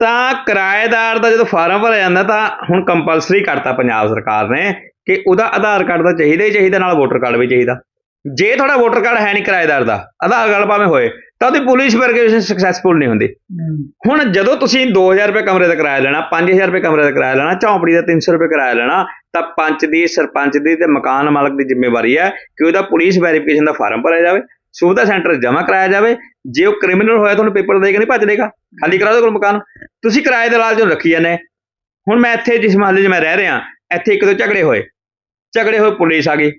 ਤਾਂ ਕਿਰਾਏਦਾਰ ਦਾ ਜਦੋਂ ਫਾਰਮ ਭਰਿਆ ਜਾਂਦਾ ਤਾਂ ਹੁਣ ਕੰਪਲਸਰੀ ਕਰਤਾ ਪੰਜਾਬ ਸਰਕਾਰ ਨੇ ਕਿ ਉਹਦਾ ਆਧਾਰ ਕਾਰਡ ਤਾਂ ਚਾਹੀਦਾ ਹੀ ਚਾਹੀਦਾ ਨਾਲ ਵੋਟਰ ਕਾਰਡ ਵੀ ਚਾਹੀਦਾ। ਜੇ ਤੁਹਾਡਾ ਵੋਟਰ ਕਾਰਡ ਹੈ ਨਹੀਂ ਕਿਰਾਏਦਾਰ ਦਾ ਆਧਾਰ ਕਾਰਡ ਭਾਵੇਂ ਹੋਏ ਤਾਂ ਉਹਦੀ ਪੁਲਿਸ ਵੈਰੀਫਿਕੇਸ਼ਨ ਸਕਸੈਸਫੁਲ ਨਹੀਂ ਹੁੰਦੀ। ਹੁਣ ਜਦੋਂ ਤੁਸੀਂ 2000 ਰੁਪਏ ਕਮਰੇ ਦਾ ਕਿਰਾਇਆ ਲੈਣਾ 5000 ਰੁਪਏ ਕਮਰੇ ਦਾ ਕਿਰਾਇਆ ਲੈਣਾ ਝੌਂਪੜੀ ਦਾ 300 ਰੁਪਏ ਕਿਰਾਇਆ ਲੈਣਾ ਤਾਂ ਪੰਚ ਦੀ ਸਰਪੰਚ ਦੀ ਤੇ ਮਕਾਨ ਮਾਲਕ ਦੀ ਜ਼ਿੰਮੇਵਾਰੀ ਹੈ ਕਿ ਉਹਦਾ ਪੁਲਿਸ ਵੈਰੀਫਿਕੇਸ਼ਨ ਦਾ ਫਾਰਮ ਭਰਿਆ ਜਾਵੇ। ਸੁਵਿਧਾ ਸੈਂਟਰ ਜਮ੍ਹਾਂ ਕਰਾਇਆ ਜਾਵੇ ਜੇ ਉਹ ਕ੍ਰਿਮੀਨਲ ਹੋਇਆ ਤੁਹਾਨੂੰ ਪੇਪਰ ਦੇ ਕੇ ਨਹੀਂ ਭੱਜ ਦੇਗਾ ਖਾਲੀ ਕਰਾ ਦਿਓ ਕੋਲ ਮਕਾਨ। ਤੁਸੀਂ ਕਿਰਾਏ ਦੇ ਲਾਲਚ ਨੂੰ ਰੱਖੀ ਜਾਂਦੇ। ਹੁਣ ਮੈਂ ਇੱਥੇ ਜਿਸ ਮਹੱਲੇ 'ਚ ਮੈਂ ਰਹਿ ਰਿਹਾ ਇੱਥੇ ਇੱਕ ਦੋ ਝਗੜੇ ਹੋਏ। ਝਗੜੇ ਹੋਏ ਪੁਲਿਸ ਆ ਗਈ।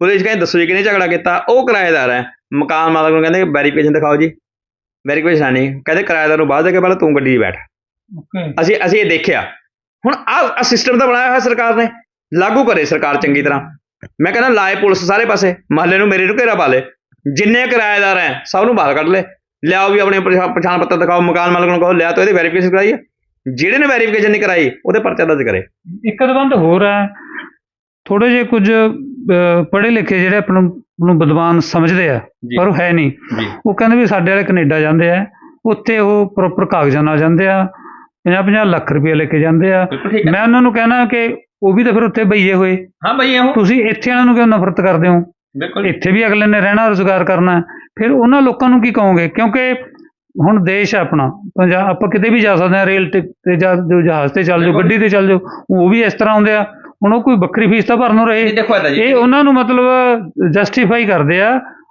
ਪੁਲਿਸ ਕਹਿੰਦੇ ਦੱਸੋ ਜੀ ਕਿਹਨੇ ਝਗੜਾ ਕੀਤਾ? ਉਹ ਕਿਰਾਏਦਾਰ ਹੈ। ਮਕਾਨ ਮਾਲਕ ਨੂੰ ਕਹਿੰਦੇ ਵੈਰੀਫਿਕੇਸ਼ਨ ਦਿਖਾਓ ਜੀ। ਵੈਰੀਫਿਕੇਸ਼ਨ ਨਹੀਂ। ਕਹਿੰਦੇ ਕਿਰਾਏਦਾਰ ਨੂੰ ਬਾਅਦ ਦੇ ਕੇ ਪਹਿਲਾਂ ਤੂੰ ਗੱਡੀ 'ਚ ਬੈਠ। ਅਸੀਂ ਅਸੀਂ ਇਹ ਦੇਖਿਆ। ਹੁਣ ਆਹ ਸਿਸਟਮ ਤਾਂ ਬਣਾਇਆ ਹੋਇਆ ਸਰਕਾਰ ਨੇ। ਲਾਗੂ ਕਰੇ ਸਰਕਾਰ ਚੰਗੀ ਤਰ੍ਹਾਂ। ਮੈਂ ਕਹਿੰਦਾ ਲਾਏ ਪੁਲਿਸ ਸਾਰੇ ਪਾਸੇ। ਮਹੱਲੇ ਨੂੰ ਮੇਰੇ ਨੂੰ ਘੇਰਾ ਪਾ ਲੇ। ਜਿੰਨੇ ਕਿਰਾਏਦਾਰ ਐ ਸਭ ਨੂੰ ਬਾਹਰ ਕੱਢ ਲੈ ਲਿਆਓ ਵੀ ਆਪਣੇ ਪਛਾ- ਪਛਾਣ ਪੱਤਰ ਦਿਖਾਓ ਮਕਾਨ ਮਾਲਕ ਨੂੰ ਕਹੋ ਲਿਆ ਤੋ ਇਹਦੀ ਵੈਰੀਫਿਕੇਸ਼ਨ ਕਰਾਈ ਹੈ। ਜਿਹੜੇ ਨੇ ਵੈਰੀਫਿਕੇਸ਼ਨ ਨਹੀਂ ਕਰਾਈ ਉਹਦੇ ਪਰਚਾ ਦਰਜ ਕਰੇ। ਇੱਕ ਦਬੰਦ ਹੋਰ ਹੈ ਥੋੜੇ ਜਿਹੇ ਕੁਝ ਪੜ੍ਹੇ ਲਿਖੇ ਜਿਹੜੇ ਆਪਾਂ ਨੂੰ ਵਿਦਵਾਨ ਸਮਝਦੇ ਆ ਜੀ। ਪਰ ਉਹ ਹੈ ਨਹੀਂ। ਜੀ। ਉਹ ਕਹਿੰਦੇ ਵੀ ਸਾਡੇ ਵਾਲੇ ਕੈਨੇਡਾ ਜਾਂਦੇ ਆ ਉੱਥੇ ਉਹ ਪ੍ਰੋਪਰ ਕਾਗਜ਼ਾਂ ਨਾਲ ਜਾਂਦੇ ਆ 50-50 ਲੱਖ ਰੁਪਏ ਲੈ ਕੇ ਜਾਂਦੇ ਆ। ਮੈਂ ਉਹਨਾਂ ਨੂੰ ਕਹਿਣਾ ਕਿ ਉਹ ਵੀ ਤਾਂ ਫਿਰ ਉੱਥੇ ਬਈਏ ਹੋਏ। ਹਾਂ ਬਈ ਇਹੋ ਤੁਸੀਂ ਇੱਥੇ ਵਾਲਿਆਂ ਨੂੰ ਕਿਉਂ ਨਫ਼ਰਤ ਕਰਦੇ ਹੋ? ਬਿਲਕੁਲ। ਇੱਥੇ ਵੀ ਅਗਲੇ ਨੇ ਰਹਿਣਾ ਰੁਜ਼ਗਾਰ ਕਰਨਾ। ਫਿਰ ਉਹਨਾਂ ਲੋਕਾਂ ਨੂੰ ਕੀ ਕਹੋਗੇ? ਕਿਉਂਕਿ ਹੁਣ ਦੇਸ਼ ਹੈ ਆਪਣਾ ਪੰਜਾਬ ਆਪਾਂ ਕਿਤੇ ਵੀ ਜਾ ਸਕਦੇ ਹਾਂ ਰੇਲ ਤੇ ਜਾਂ ਜੋ ਜਹਾਜ਼ ਤੇ ਚੱਲ ਜਾਓ। ਗੱਡੀ ਤੇ ਚੱਲ ਜਾਓ ਉਹ ਵੀ ਇਸ ਤਰ੍ਹਾਂ ਆਉਂਦੇ ਆ। ਹੁਣ ਉਹ ਕੋਈ ਵੱਖਰੀ ਫੀਸ ਤਾਂ ਭਰਨ ਨੂੰ ਰਹੇ। ਇਹ ਉਹਨਾਂ ਨੂੰ ਮਤਲਬ ਜਸਟੀਫਾਈ ਕਰਦੇ ਆ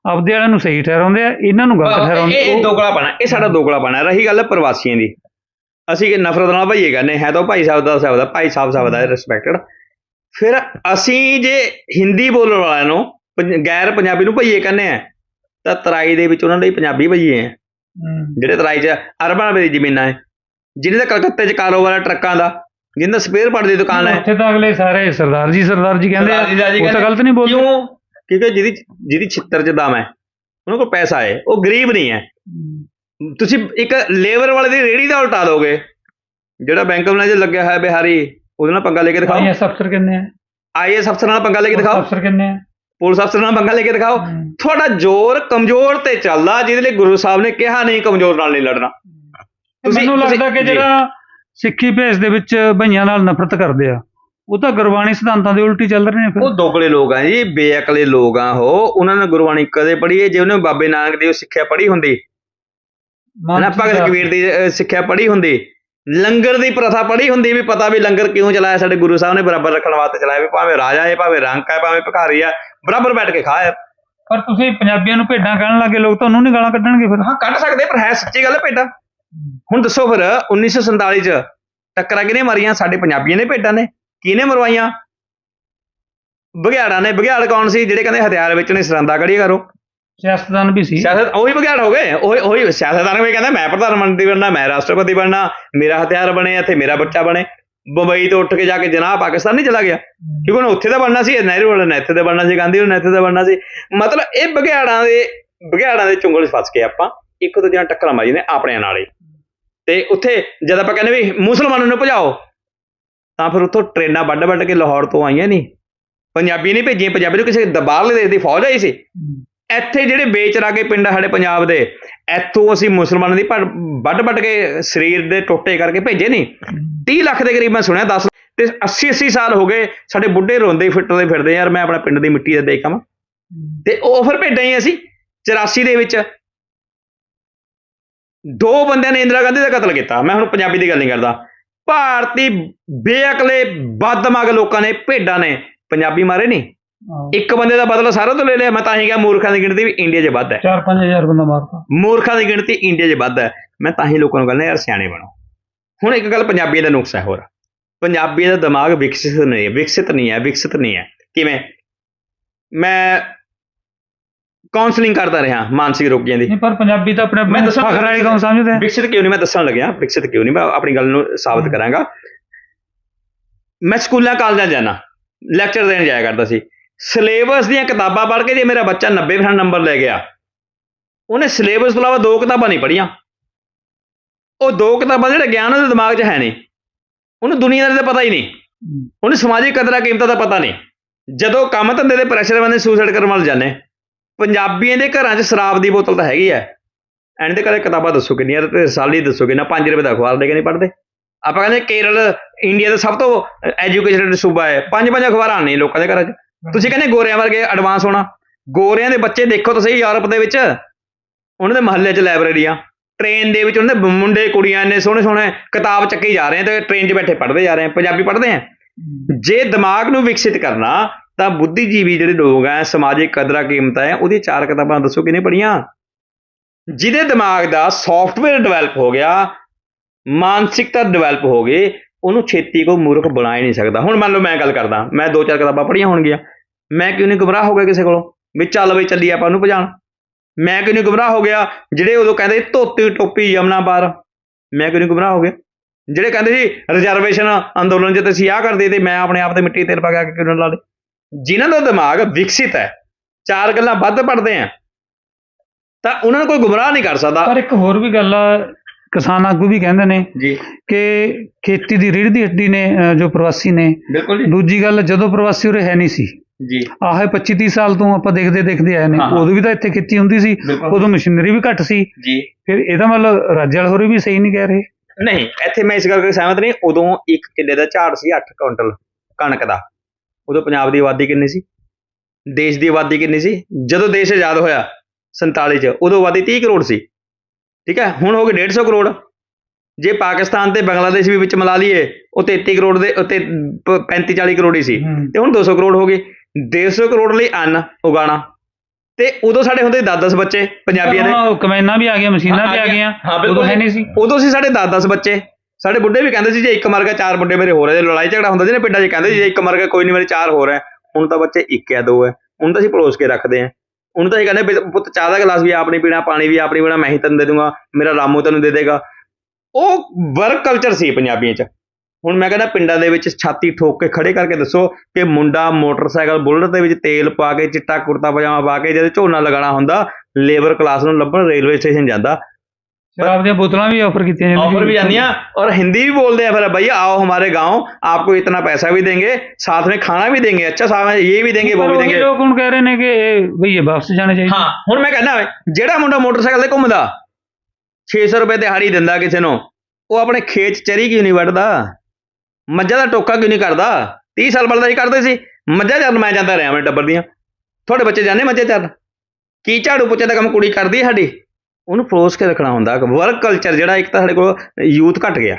ਆਪਦੇ ਵਾਲਿਆਂ ਨੂੰ ਸਹੀ ਠਹਿਰਾਉਂਦੇ ਆ ਇਹਨਾਂ ਨੂੰ ਗਲਤ ਠਹਿਰਾਉਂਦੇ ਇਹ ਦੋਗਲਾ ਬਣਾ ਇਹ ਸਾਡਾ ਦੋਗਲਾ ਬਣਾ। ਰਹੀ ਗੱਲ ਪ੍ਰਵਾਸੀਆਂ ਦੀ। ਅਸੀਂ ਕਿ ਨਫ਼ਰਤ ਨਾਲ ਭਈਏ ਕਹਿੰਦੇ ਹੈ ਤਾਂ ਭਾਈ ਸਾਹਿਬ ਦਾ ਸਾਹਿਬ ਦਾ ਭਾਈ ਸਾਹਿਬ ਸਾਹਿਬ ਦਾ ਰਿਸਪੈਕਟਡ ਫਿਰ ਅਸੀਂ ਜੇ ਹਿੰਦੀ ਬੋਲਣ ਵਾਲਿਆਂ ਨੂੰ ਗੈਰ ਪੰਜਾਬੀ ਨੂੰ ਭਈਏ ਕਹਿੰਦੇ ਆ। ਤਾਂ ਤਰਾਈ ਦੇ ਵਿੱਚ ਉਹਨਾਂ ਦੇ ਪੰਜਾਬੀ ਭਈਏ ਆ। ਜਿਹੜੇ ਤਰਾਈ 'ਚ ਅਰਬਾਂ ਦੀ ਜ਼ਮੀਨਾਂ ਹੈ ਜਿਹਨੇ ਦਾ ਕਲਕੱਤੇ 'ਚ ਕਾਰੋਬਾਰ ਹੈ ਟਰੱਕਾਂ ਦਾ ਜਿਹਦਾ ਸਪੇਅਰ ਪਾਰਟ ਦੀ ਦੁਕਾਨ ਹੈ ਉੱਥੇ ਤਾਂ ਅਗਲੇ ਸਾਰੇ ਸਰਦਾਰ ਜੀ ਸਰਦਾਰ ਜੀ ਕਹਿੰਦੇ ਆ। ਉਹ ਤਾਂ ਕਹਿੰਦੇ। ਗਲਤ ਨਹੀਂ ਬੋਲਦੇ। ਕਿਉਂ? ਕਿਉਂਕਿ ਜਿਹਦੀ ਜਿਹਦੀ ਛਿੱਤਰ 'ਚ ਦਮ ਹੈ ਉਹਨਾਂ ਕੋਲ ਪੈਸਾ ਹੈ ਉਹ ਗਰੀਬ ਨਹੀਂ ਹੈ। ਤੁਸੀਂ ਇੱਕ ਲੇਬਰ ਵਾਲੇ ਦੀ ਰੇੜੀ ਦਾ ਉਲਟਾ ਦੋਗੇ। ਜਿਹੜਾ ਬੈਂਕ ਮੈਨੇਜਰ ਲੱਗਿਆ ਹੋਇਆ ਬਿਹਾਰੀ ਉਹਦੇ ਨਾਲ ਪੰਗਾ ਲੈ ਕੇ ਦਿਖਾਓ। ਆਈਐਸ ਅਫਸਰ ਕਿੰਨੇ ਆ? ਆਈਐਸ ਅਫਸਰ ਨਾਲ ਪੰਗਾ ਲੈ ਕੇ ਦਿਖਾਓ। ਅਫਸਰ ਕਿੰਨੇ ਆ? ਪੁਲਿਸ ਅਫਸਰ ਨਾਲ ਪੰਗਾ ਲੈ ਕੇ ਦਿਖਾਓ। ਤੁਹਾਡਾ ਜ਼ੋਰ ਕਮਜ਼ੋਰ ਤੇ ਚੱਲਦਾ ਜਿਹਦੇ ਲਈ ਗੁਰੂ ਸਾਹਿਬ ਨੇ ਕਿਹਾ ਨਹੀਂ ਕਮਜ਼ੋਰ ਨਾਲ ਨਹੀਂ ਲੜਨਾ। ਮੈਨੂੰ ਲੱਗਦਾ ਕਿ। ਜਿਹੜਾ ਸਿੱਖੀ ਭੇਸ ਦੇ ਵਿੱਚ ਭਈਆਂ ਨਾਲ ਨਫ਼ਰਤ ਕਰਦੇ ਆ ਉਹ ਤਾਂ ਗੁਰਬਾਣੀ ਸਿਧਾਂਤਾਂ ਦੇ ਉਲਟੀ ਚੱਲ ਰਹੇ ਨੇ ਫਿਰ। ਉਹ ਦੋਗਲੇ ਲੋਕ ਆ ਜੀ ਬੇਅਕਲੇ ਲੋਕ ਆ ਉਹ। ਉਹਨਾਂ ਨੇ ਗੁਰਬਾਣੀ ਕਦੇ ਪੜ੍ਹੀ ਹੈ ਜੇ ਉਹਨੇ ਬਾਬੇ ਨਾਨਕ ਦੀ ਸਿੱਖਿਆ ਪੜ੍ਹੀ ਹੁੰਦੀ? ਹਨਾ ਭਗਤ ਕਬੀਰ ਦੀ ਸਿੱਖਿਆ ਪੜ੍ਹੀ ਹੁੰਦੀ? ਲੰਗਰ ਦੀ ਪ੍ਰਥਾ ਪੜ੍ਹੀ ਹੁੰਦੀ ਵੀ ਪਤਾ ਵੀ ਲੰਗਰ ਕਿਉਂ ਚਲਾਇਆ? ਸਾਡੇ ਗੁਰੂ ਸਾਹਿਬ ਨੇ ਬਰਾਬਰ ਰੱਖਣ ਵਾਸਤੇ ਚਲਾਇਆ ਵੀ ਭਾਵੇਂ ਰਾਜਾ ਹੈ ਭਾਵੇਂ ਰੰਕ ਹੈ ਭਾਵੇਂ ਭਿਖਾਰੀ ਆ। ਬਰਾਬਰ ਬੈਠ ਕੇ ਖਾਇਆ ਪਰ ਤੁਸੀਂ ਪੰਜਾਬੀਆਂ ਨੂੰ ਭੇਡਾਂ ਕਹਿਣ ਲੱਗੇ ਲੋਕ ਤੁਹਾਨੂੰ ਨਹੀਂ ਗਾਲਾਂ ਕੱਢਣਗੇ ਫਿਰ। ਹਾਂ ਕੱਢ ਸਕਦੇ ਪਰ ਹੈ ਸੱਚੀ ਗੱਲ ਹੈ ਭੇਡਾਂ। ਹੁਣ ਦੱਸੋ ਫਿਰ 1947 ਚ ਟੱਕਰਾਂ ਕਿਹਨੇ ਮਾਰੀਆਂ? ਸਾਡੇ ਪੰਜਾਬੀਆਂ ਨੇ ਭੇਡਾਂ ਨੇ। ਕਿਹਨੇ ਮਰਵਾਈਆਂ? ਬਘਿਆੜਾਂ ਨੇ। ਬਘਿਆੜ ਕੌਣ ਸੀ? ਜਿਹੜੇ ਕਹਿੰਦੇ ਹਥਿਆਰ ਵਿੱਚ ਨੇ ਸਰੰਦਾ ਕੜੀ ਕਰੋ। ਸਿਆਸਤਦਾਨ ਵੀ ਸੀ। ਸਿਆਸਤ ਉਹੀ ਬਘਿਆੜ ਹੋ ਗਏ? ਉਹੀ ਉਹੀ ਸਿਆਸਤਦਾਨ ਵੀ ਕਹਿੰਦਾ ਮੈਂ ਪ੍ਰਧਾਨ ਮੰਤਰੀ ਬਣਨਾ ਮੈਂ ਰਾਸ਼ਟਰਪਤੀ ਬਣਨਾ ਮੇਰਾ ਹਥਿਆਰ ਬਣੇ ਇੱਥੇ ਮੇਰਾ ਬੱਚਾ ਬਣੇ। ਬੰਬਈ ਤੋਂ ਉੱਠ ਕੇ ਜਾ ਕੇ ਜਨਾਬ ਪਾਕਿਸਤਾਨ ਨਹੀਂ ਚਲਾ ਗਿਆ। ਕਿਉਂਕਿ ਉਹਨੇ ਉੱਥੇ ਦਾ ਬਣਨਾ ਸੀ ਨਹਿਰੂ ਵਾਲੇ ਨੇ ਇੱਥੇ ਦਾ ਬਣਨਾ ਸੀ, ਗਾਂਧੀ ਵਾਲੇ ਨੇ ਇੱਥੇ ਦਾ ਬਣਨਾ ਸੀ। ਮਤਲਬ ਇਹ ਬਘਿਆੜਾਂ ਦੇ ਬਘਿਆੜਾਂ ਦੇ ਚੁੰਗਲ 'ਚ ਫਸ ਕੇ ਆਪਾਂ। ਇੱਕ ਦੂਜੇ ਨਾਲ ਟੱਕਰਾਂ ਮਾਰੀ ਨੇ ਆਪਣਿਆਂ ਨਾਲ ਹੀ। ਤੇ ਉੱਥੇ ਜਦ ਆਪਾਂ ਕਹਿੰਦੇ ਵੀ ਮੁਸਲਮਾਨਾਂ ਨੂੰ ਭਜਾਓ, ਤਾਂ ਫਿਰ ਉੱਥੋਂ ਟ੍ਰੇਨਾਂ ਵੱਡ ਵੱਡ ਕੇ ਲਾਹੌਰ ਤੋਂ ਆਈਆਂ ਨਹੀਂ। ਪੰਜਾਬੀ ਨਹੀਂ ਭੇਜੀਆਂ, ਪੰਜਾਬੀ ਨੂੰ ਕਿਸੇ ਬਾਹਰਲੇ ਦੇਸ਼ ਦੀ ਫੌਜ ਆਈ ਸੀ। ਇੱਥੇ ਜਿਹੜੇ ਬੇਚਰਾਗੇ ਪਿੰਡ ਆ ਸਾਡੇ ਪੰਜਾਬ ਦੇ, ਇੱਥੋਂ ਅਸੀਂ ਮੁਸਲਮਾਨਾਂ ਦੀ ਭੱਡ- ਵੱਢ ਕੇ ਸਰੀਰ ਦੇ ਟੋਟੇ ਕਰਕੇ ਭੇਜੇ ਨਹੀਂ 30 ਲੱਖ ਦੇ ਕਰੀਬ ਮੈਂ ਸੁਣਿਆ 10 ਤੇ 80 80 ਸਾਲ ਹੋ ਗਏ ਸਾਡੇ ਬੁੱਢੇ ਰੋਂਦੇ ਫਿੱਟਦੇ ਫਿਰਦੇ ਯਾਰ ਮੈਂ ਆਪਣਾ ਪਿੰਡ ਦੀ ਮਿੱਟੀ ਦਾ ਦੇਖ ਆਵਾਂ ਤੇ ਉਹ ਫਿਰ ਭੇਡਾਂ ਹੀ ਅਸੀਂ 84 ਦੇ ਵਿੱਚ। ਦੋ ਬੰਦਿਆਂ ਨੇ ਇੰਦਰਾ ਗਾਂਧੀ ਦਾ ਕਤਲ ਕੀਤਾ, ਮੈਂ ਹੁਣ ਪੰਜਾਬੀ ਦੀ ਗੱਲ ਨਹੀਂ ਕਰਦਾ। ਭਾਰਤੀ ਬੇਅਕਲੇ ਬਦਦਮਾਗ ਲੋਕਾਂ ਨੇ, ਭੇਡਾਂ ਨੇ, ਪੰਜਾਬੀ ਮਾਰੇ ਨਹੀਂ ਇੱਕ ਬੰਦੇ ਦਾ ਬਦਲਾ ਸਾਰਾ ਤੋਂ ਲੈ ਲਿਆ ਮੈਂ ਤਾਂ ਹੀ ਕਿਹਾ ਮੂਰਖਾਂ ਦੀ ਗਿਣਤੀ ਵੀ ਇੰਡੀਆ 'ਚ ਵੱਧ ਹੈ। 4-5000 ਬੰਦਾ ਮਾਰਤਾ। ਮੂਰਖਾਂ ਦੀ ਗਿਣਤੀ ਇੰਡੀਆ 'ਚ ਵੱਧ ਹੈ। ਮੈਂ ਤਾਂ ਹੀ ਲੋਕਾਂ ਨੂੰ ਕਹਿੰਦਾ ਯਾਰ ਸਿਆਣੇ ਬਣੋ। ਹੁਣ ਇੱਕ ਗੱਲ ਪੰਜਾਬੀਆਂ ਦਾ ਨੁਕਸ ਹੈ ਹੋਰ। ਪੰਜਾਬੀਆਂ ਦਾ ਦਿਮਾਗ ਵਿਕਸਿਤ ਨਹੀਂ ਹੈ ਵਿਕਸਿਤ ਨਹੀਂ ਹੈ ਵਿਕਸਿਤ ਨਹੀਂ ਹੈ। ਕਿਵੇਂ? ਮੈਂ ਕਾਉਂਸਲਿੰਗ ਕਰਦਾ ਰਿਹਾ ਮਾਨਸਿਕ ਰੋਗੀਆਂ ਦੀ। ਨਹੀਂ ਪਰ ਪੰਜਾਬੀ ਤਾਂ ਆਪਣੇ ਮੈਂ ਦੱਸਾਂ- ਫਖਰ ਵਾਲੀ ਕੰਮ ਸਮਝਦੇ ਆ। ਵਿਕਸਿਤ ਕਿਉਂ ਨਹੀਂ? ਮੈਂ ਦੱਸਣ ਲੱਗਿਆ ਵਿਕਸਿਤ ਕਿਉਂ ਨਹੀਂ? ਮੈਂ ਆਪਣੀ ਗੱਲ ਨੂੰ ਸਾਬਤ ਕਰਾਂਗਾ। ਮੈਂ ਸਕੂਲਾਂ ਕਾਲਜਾਂ ਜਾਣਾ ਲੈਕਚਰ ਦੇਣ ਜਾਇਆ ਕਰਦਾ ਸੀ। ਸਿਲੇਬਸ ਦੀਆਂ ਕਿਤਾਬਾਂ ਪੜ੍ਹ ਕੇ ਜੇ ਮੇਰਾ ਬੱਚਾ 90% ਨੰਬਰ ਲੈ ਗਿਆ ਉਹਨੇ ਸਿਲੇਬਸ ਤੋਂ ਇਲਾਵਾ ਦੋ ਕਿਤਾਬਾਂ ਨਹੀਂ ਪੜ੍ਹੀਆਂ। ਉਹ ਦੋ ਕਿਤਾਬਾਂ ਜਿਹੜਾ ਗਿਆਨ ਉਹਦੇ ਦਿਮਾਗ 'ਚ ਹੈ ਨਹੀਂ। ਉਹਨੂੰ ਦੁਨੀਆਦਾਰੀ ਦਾ ਪਤਾ ਹੀ ਨਹੀਂ। ਉਹਨੂੰ ਸਮਾਜਿਕ ਕਦਰਾਂ ਕੀਮਤਾਂ ਦਾ ਪਤਾ ਨਹੀਂ। ਜਦੋਂ ਕੰਮ ਧੰਦੇ ਦੇ ਪ੍ਰੈਸ਼ਰ ਬੰਦੇ ਸੁਸਾਈਡ ਕਰਨ ਵੱਲ ਜਾਂਦੇ ਪੰਜਾਬੀਆਂ ਦੇ ਘਰਾਂ 'ਚ ਸ਼ਰਾਬ ਦੀ ਬੋਤਲ ਤਾਂ ਹੈਗੀ ਹੈ। ਐਂਡ ਦੇ ਕਦੇ ਕਿਤਾਬਾਂ ਦੱਸੋ ਕਿੰਨੀਆਂ ਤੇ ਸਾਲੀ ਦੱਸੋ ਕਿੰਨਾ 5 ਰੁਪਏ ਦਾ ਅਖਬਾਰ ਦੇ ਕੇ ਨਹੀਂ ਪੜ੍ਹਦੇ। ਆਪਾਂ ਕਹਿੰਦੇ ਕੇਰਲ ਇੰਡੀਆ ਦਾ ਸਭ ਤੋਂ ਐਜੂਕੇਟਡ ਸੂਬਾ ਹੈ। ਪੰਜ ਪੰਜ ਅਖਬਾਰਾਂ ਨੇ ਲੋਕਾਂ ਦੇ ਘਰਾਂ 'ਚ। ਤੁਸੀਂ ਕਹਿੰਦੇ ਗੋਰਿਆਂ ਵਰਗੇ ਐਡਵਾਂਸ ਹੋਣਾ। ਗੋਰਿਆਂ ਦੇ ਬੱਚੇ ਦੇਖੋ ਤਾਂ ਸਹੀ ਯੂਰਪ ਦੇ ਵਿੱਚ। ਉਹਨਾਂ ਦੇ ਮਹੱਲੇ 'ਚ ਲਾਇਬ੍ਰੇਰੀਆਂ ਟ੍ਰੇਨ ਦੇ ਵਿੱਚ ਉਹਨਾਂ ਦੇ ਮੁੰਡੇ ਕੁੜੀਆਂ ਨੇ ਸੋਹਣੇ ਸੋਹਣੇ ਕਿਤਾਬ ਚੱਕੀ ਜਾ ਰਹੇ ਆ ਤੇ ਟ੍ਰੇਨ 'ਚ ਬੈਠੇ ਪੜ੍ਹਦੇ ਜਾ ਰਹੇ ਆ ਪੰਜਾਬੀ ਪੜ੍ਹਦੇ ਆ। ਜੇ ਦਿਮਾਗ ਨੂੰ ਵਿਕਸਿਤ ਕਰਨਾ ਤਾਂ ਬੁੱਧੀਜੀਵੀ ਜਿਹੜੇ ਲੋਕ ਆ ਸਮਾਜਿਕ ਕਦਰਾਂ ਕੀਮਤਾਂ ਹੈ ਉਹਦੀ ਚਾਰ ਕਿਤਾਬਾਂ ਦੱਸੋ ਕਿਨੇ ਪੜੀਆਂ ਜਿਹਦੇ ਦਿਮਾਗ ਦਾ ਸੌਫਟਵੇਅਰ ਡਿਵੈਲਪ ਹੋ ਗਿਆ ਮਾਨਸਿਕਤਾ ਡਿਵੈਲਪ ਹੋ ਗਈ ਉਹਨੂੰ ਛੇਤੀ ਕੋਈ ਮੂਰਖ ਬਣਾ ਹੀ ਨਹੀਂ ਸਕਦਾ। ਹੁਣ ਮੰਨ ਲਓ ਮੈਂ ਗੱਲ ਕਰਦਾ, ਮੈਂ ਦੋ ਚਾਰ ਕਿਤਾਬਾਂ ਪੜ੍ਹੀਆਂ ਹੋਣਗੀਆਂ। ਮੈਂ ਕਿਉਂ ਨਹੀਂ ਗੁੰਮਰਾਹ ਹੋ ਗਿਆ ਕਿਸੇ ਕੋਲੋਂ? ਵੀ ਚੱਲ ਬਈ ਚੱਲੀ ਆਪਾਂ ਉਹਨੂੰ ਭਜਾਣ ਮੈਂ ਕਿਉਂ ਨਹੀਂ ਗੁੰਮਰਾਹ ਹੋ ਗਿਆ ਜਿਹੜੇ ਉਦੋਂ ਕਹਿੰਦੇ ਧੋਤੀ ਟੋਪੀ ਯਮਨਾ ਪਾਰ ਮੈਂ ਕਿਉਂ ਨਹੀਂ ਗੁੰਮਰਾਹ ਹੋ ਗਿਆ? ਜਿਹੜੇ ਕਹਿੰਦੇ ਸੀ ਰਿਜ਼ਰਵੇਸ਼ਨ ਅੰਦੋਲਨ 'ਚ ਤੇ ਆਹ ਕਰਦੇ ਤੇ ਮੈਂ ਆਪਣੇ ਆਪ ਤੇ ਮਿੱਟੀ ਤੇਲ ਪਾ ਕੇ ਕਿਉਂ ਨਾ ਲਾ ਦੇ ਜਿਨ੍ਹਾਂ ਦਾ ਦਿਮਾਗ ਵਿਕਸਿਤ ਹੈ, ਚਾਰ ਗੱਲਾਂ ਵੱਧ ਪੜਦੇ ਆ, ਤਾਂ ਉਹਨਾਂ ਨੂੰ ਕੋਈ ਗੁੰਮਰਾਹ ਨਹੀਂ ਕਰ ਸਕਦਾ। ਪਰ ਇੱਕ ਹੋਰ ਵੀ ਗੱਲ ਆ ਕਿਸਾਨ ਆਗੂ ਵੀ ਕਹਿੰਦੇ ਨੇ ਜੀ। ਕਿ ਖੇਤੀ ਦੀ ਰੀੜ੍ਹ ਦੀ ਹੱਡੀ ਨੇ ਜੋ ਪ੍ਰਵਾਸੀ ਨੇ। ਬਿਲਕੁਲ ਦੂਜੀ ਗੱਲ ਜਦੋਂ ਪ੍ਰਵਾਸੀ ਉਰੇ ਹੈ ਨਹੀਂ ਸੀ। ਜੀ। ਆਹ 25 30 ਸਾਲ ਤੋਂ ਆਪਾਂ ਦੇਖਦੇ ਦੇਖਦੇ ਆਏ ਨੇ। ਹਾਂ, ਹਾਂ। ਉਦੋਂ ਵੀ ਤਾਂ ਇੱਥੇ ਖੇਤੀ ਹੁੰਦੀ ਸੀ। ਬਿਲਕੁਲ। ਉਦੋਂ ਮਸ਼ੀਨਰੀ ਵੀ ਘੱਟ ਸੀ। ਜੀ। ਫਿਰ ਇਹਦਾ ਮਤਲਬ ਰਾਜੇ ਵਾਲੇ ਹੋਰੇ ਵੀ ਸਹੀ ਨਹੀਂ ਕਹਿ ਰਹੇ। ਨਹੀਂ ਇੱਥੇ ਮੈਂ ਇਸ ਗੱਲ ਕਰਕੇ ਸਹਿਮਤ ਨਹੀਂ। ਉਦੋਂ ਇੱਕ ਕਿੱਲੇ ਦਾ ਝਾੜ ਸੀ 8 ਕੁਇੰਟਲ ਕਣਕ ਦਾ। ਉਦੋਂ ਪੰਜਾਬ ਦੀ ਆਬਾਦੀ ਕਿੰਨੀ ਸੀ? ਦੇਸ਼ ਦੀ ਆਬਾਦੀ ਕਿੰਨੀ ਸੀ? ਜਦੋਂ ਦੇਸ਼ ਆਜ਼ਾਦ ਹੋਇਆ 47 ਚ ਉਦੋਂ ਆਬਾਦੀ 30 ਕਰੋੜ ਸੀ। ਠੀਕ ਹੈ? ਹੁਣ ਹੋ ਗਈ 150 ਕਰੋੜ। ਜੇ ਪਾਕਿਸਤਾਨ ਤੇ ਬੰਗਲਾਦੇਸ਼ ਵੀ ਵਿੱਚ ਮਿਲਾ ਲਈਏ ਉਹ 33 ਕਰੋੜ ਦੇ ਉੱਤੇ 35 40 ਕਰੋੜ ਹੀ ਸੀ। ਤੇ ਹੁਣ 200 ਕਰੋੜ ਹੋ ਗਏ। 150 ਕਰੋੜ ਲਈ ਅੰਨ ਉਗਾਣਾ ਤੇ ਉਦੋਂ ਸਾਡੇ ਹੁੰਦੇ 10-10 ਬੱਚੇ ਪੰਜਾਬੀਆਂ ਦੇ। ਹਾਂ, ਕਮੈਨਾਂ ਵੀ ਆ ਗਈਆਂ ਮਸ਼ੀਨਾਂ ਵੀ ਆ ਗਈਆਂ। ਉਦੋਂ ਹੈ ਨਹੀਂ ਸੀ। ਉਦੋਂ ਸੀ ਸਾਡੇ 10-10 ਬੱਚੇ। ਸਾਡੇ ਬੁੱਢੇ ਵੀ ਕਹਿੰਦੇ ਸੀ ਜੇ ਇੱਕ ਮਰ ਗਿਆ ਚਾਰ ਮੁੰਡੇ ਮੇਰੇ ਹੈ ਜੇ ਲੜਾਈ ਝਗੜਾ ਹੁੰਦਾ ਸੀ ਨਾ ਪਿੰਡਾਂ 'ਚ ਕਹਿੰਦੇ ਸੀ ਜੇ ਇੱਕ ਮਰ ਗਿਆ ਕੋਈ ਨਹੀਂ ਮੇਰੇ ਚਾਰ ਹੋਰ ਹੈ ਹੁਣ ਤਾਂ ਬੱਚੇ ਇੱਕ ਜਾਂ ਦੋ ਹੈ ਹੁਣ ਤਾਂ ਅਸੀਂ ਪਲੋਸ ਕੇ ਰੱਖਦੇ ਹਾਂ ਉਹਨੂੰ ਤਾਂ ਇਹ ਕਹਿੰਦੇ ਪੁੱਤ ਚਾਹ ਦਾ ਗਲਾਸ ਵੀ ਆਪਣੀ ਪੀਣਾ, ਪਾਣੀ ਵੀ ਆਪਣੀ ਪੀਣਾ, ਮੈਂ ਹੀ ਤੈਨੂੰ ਦੇ ਦੂੰਗਾ, ਮੇਰਾ ਰਾਮੂ ਤੈਨੂੰ ਦੇ ਦੇਗਾ। ਉਹ ਵਰਕ ਕਲਚਰ ਸੀ ਪੰਜਾਬੀਆਂ 'ਚ। ਹੁਣ ਮੈਂ ਕਹਿੰਦਾ ਪਿੰਡਾਂ ਦੇ ਵਿੱਚ ਛਾਤੀ ਠੋਕ ਕੇ ਖੜੇ ਕਰਕੇ ਦੱਸੋ ਕਿ ਮੁੰਡਾ ਮੋਟਰਸਾਈਕਲ ਬੁਲਟ ਦੇ ਵਿੱਚ ਤੇਲ ਪਾ ਕੇ, ਚਿੱਟਾ ਕੁੜਤਾ ਪਜਾਮਾ ਪਾ ਕੇ ਜਦੋਂ ਝੋਨਾ ਲਗਾਉਣਾ ਹੁੰਦਾ ਲੇਬਰ ਕਲਾਸ ਨੂੰ ਲੱਭਣ ਰੇਲਵੇ ਸਟੇਸ਼ਨ ਜਾਂਦਾ। ਸ਼ਰਾਬ ਦੀਆਂ ਬੋਤਲਾਂ ਵੀ ਆਫਰ ਕੀਤੀਆਂ ਜਾਂਦੀਆਂ ऑफर भी आनी है और हिंदी भी बोलते हैं फिर भैया आओ हमारे गांव आपको इतना पैसा भी देंगे साथ में खाना भी देंगे अच्छा साथ में ये भी देंगे वो ਪਰ भी ਉਹੀ देंगे ਲੋਕ ਹੁਣ ਕਹਿ ਰਹੇ ਨੇ ਕਿ ਇਹ ਬਈ ਇਹ ਵਾਪਸ ਜਾਣੇ ਚਾਹੀਦੇ ਹਾਂ ਹੁਣ ਮੈਂ ਕਹਿੰਦਾ ਜਿਹੜਾ ਮੁੰਡਾ ਮੋਟਰਸਾਈਕਲ ਤੇ ਘੁੰਮਦਾ 600 ਰੁਪਏ ਦਿਹਾੜੀ ਦਿੰਦਾ ਕਿਸੇ ਨੂੰ ਉਹ ਆਪਣੇ ਖੇਤ 'ਚ ਚਰੀ ਕਿਉਂ ਨਹੀਂ ਵੱਢਦਾ ਮੱਝਾਂ ਦਾ ਟੋਕਾ ਕਿਉਂ ਨਹੀਂ ਕਰਦਾ 30 ਸਾਲ ਬਲਦਾਈ ਕਰਦੇ ਸੀ ਮੱਝਾਂ ਚਰਨ ਮੈਂ ਜਾਂਦਾ ਰਿਹਾ ਆਪਣੇ ਟੱਬਰ ਦੀਆਂ ਤੁਹਾਡੇ ਬੱਚੇ ਜਾਂਦੇ ਮੱਝਾਂ ਚਰਨ ਕੀ ਝਾੜੂ ਪੋਚੇ ਦਾ ਕੰਮ ਕੁੜੀ ਕਰਦੀ ਹੈ ਸਾਡੀ ਉਹਨੂੰ ਪਰੋਸ ਕੇ ਰੱਖਣਾ ਹੁੰਦਾ। ਵਰਕ ਕਲਚਰ ਜਿਹੜਾ ਇੱਕ ਤਾਂ ਸਾਡੇ ਕੋਲ ਯੂਥ ਘਟ ਗਿਆ।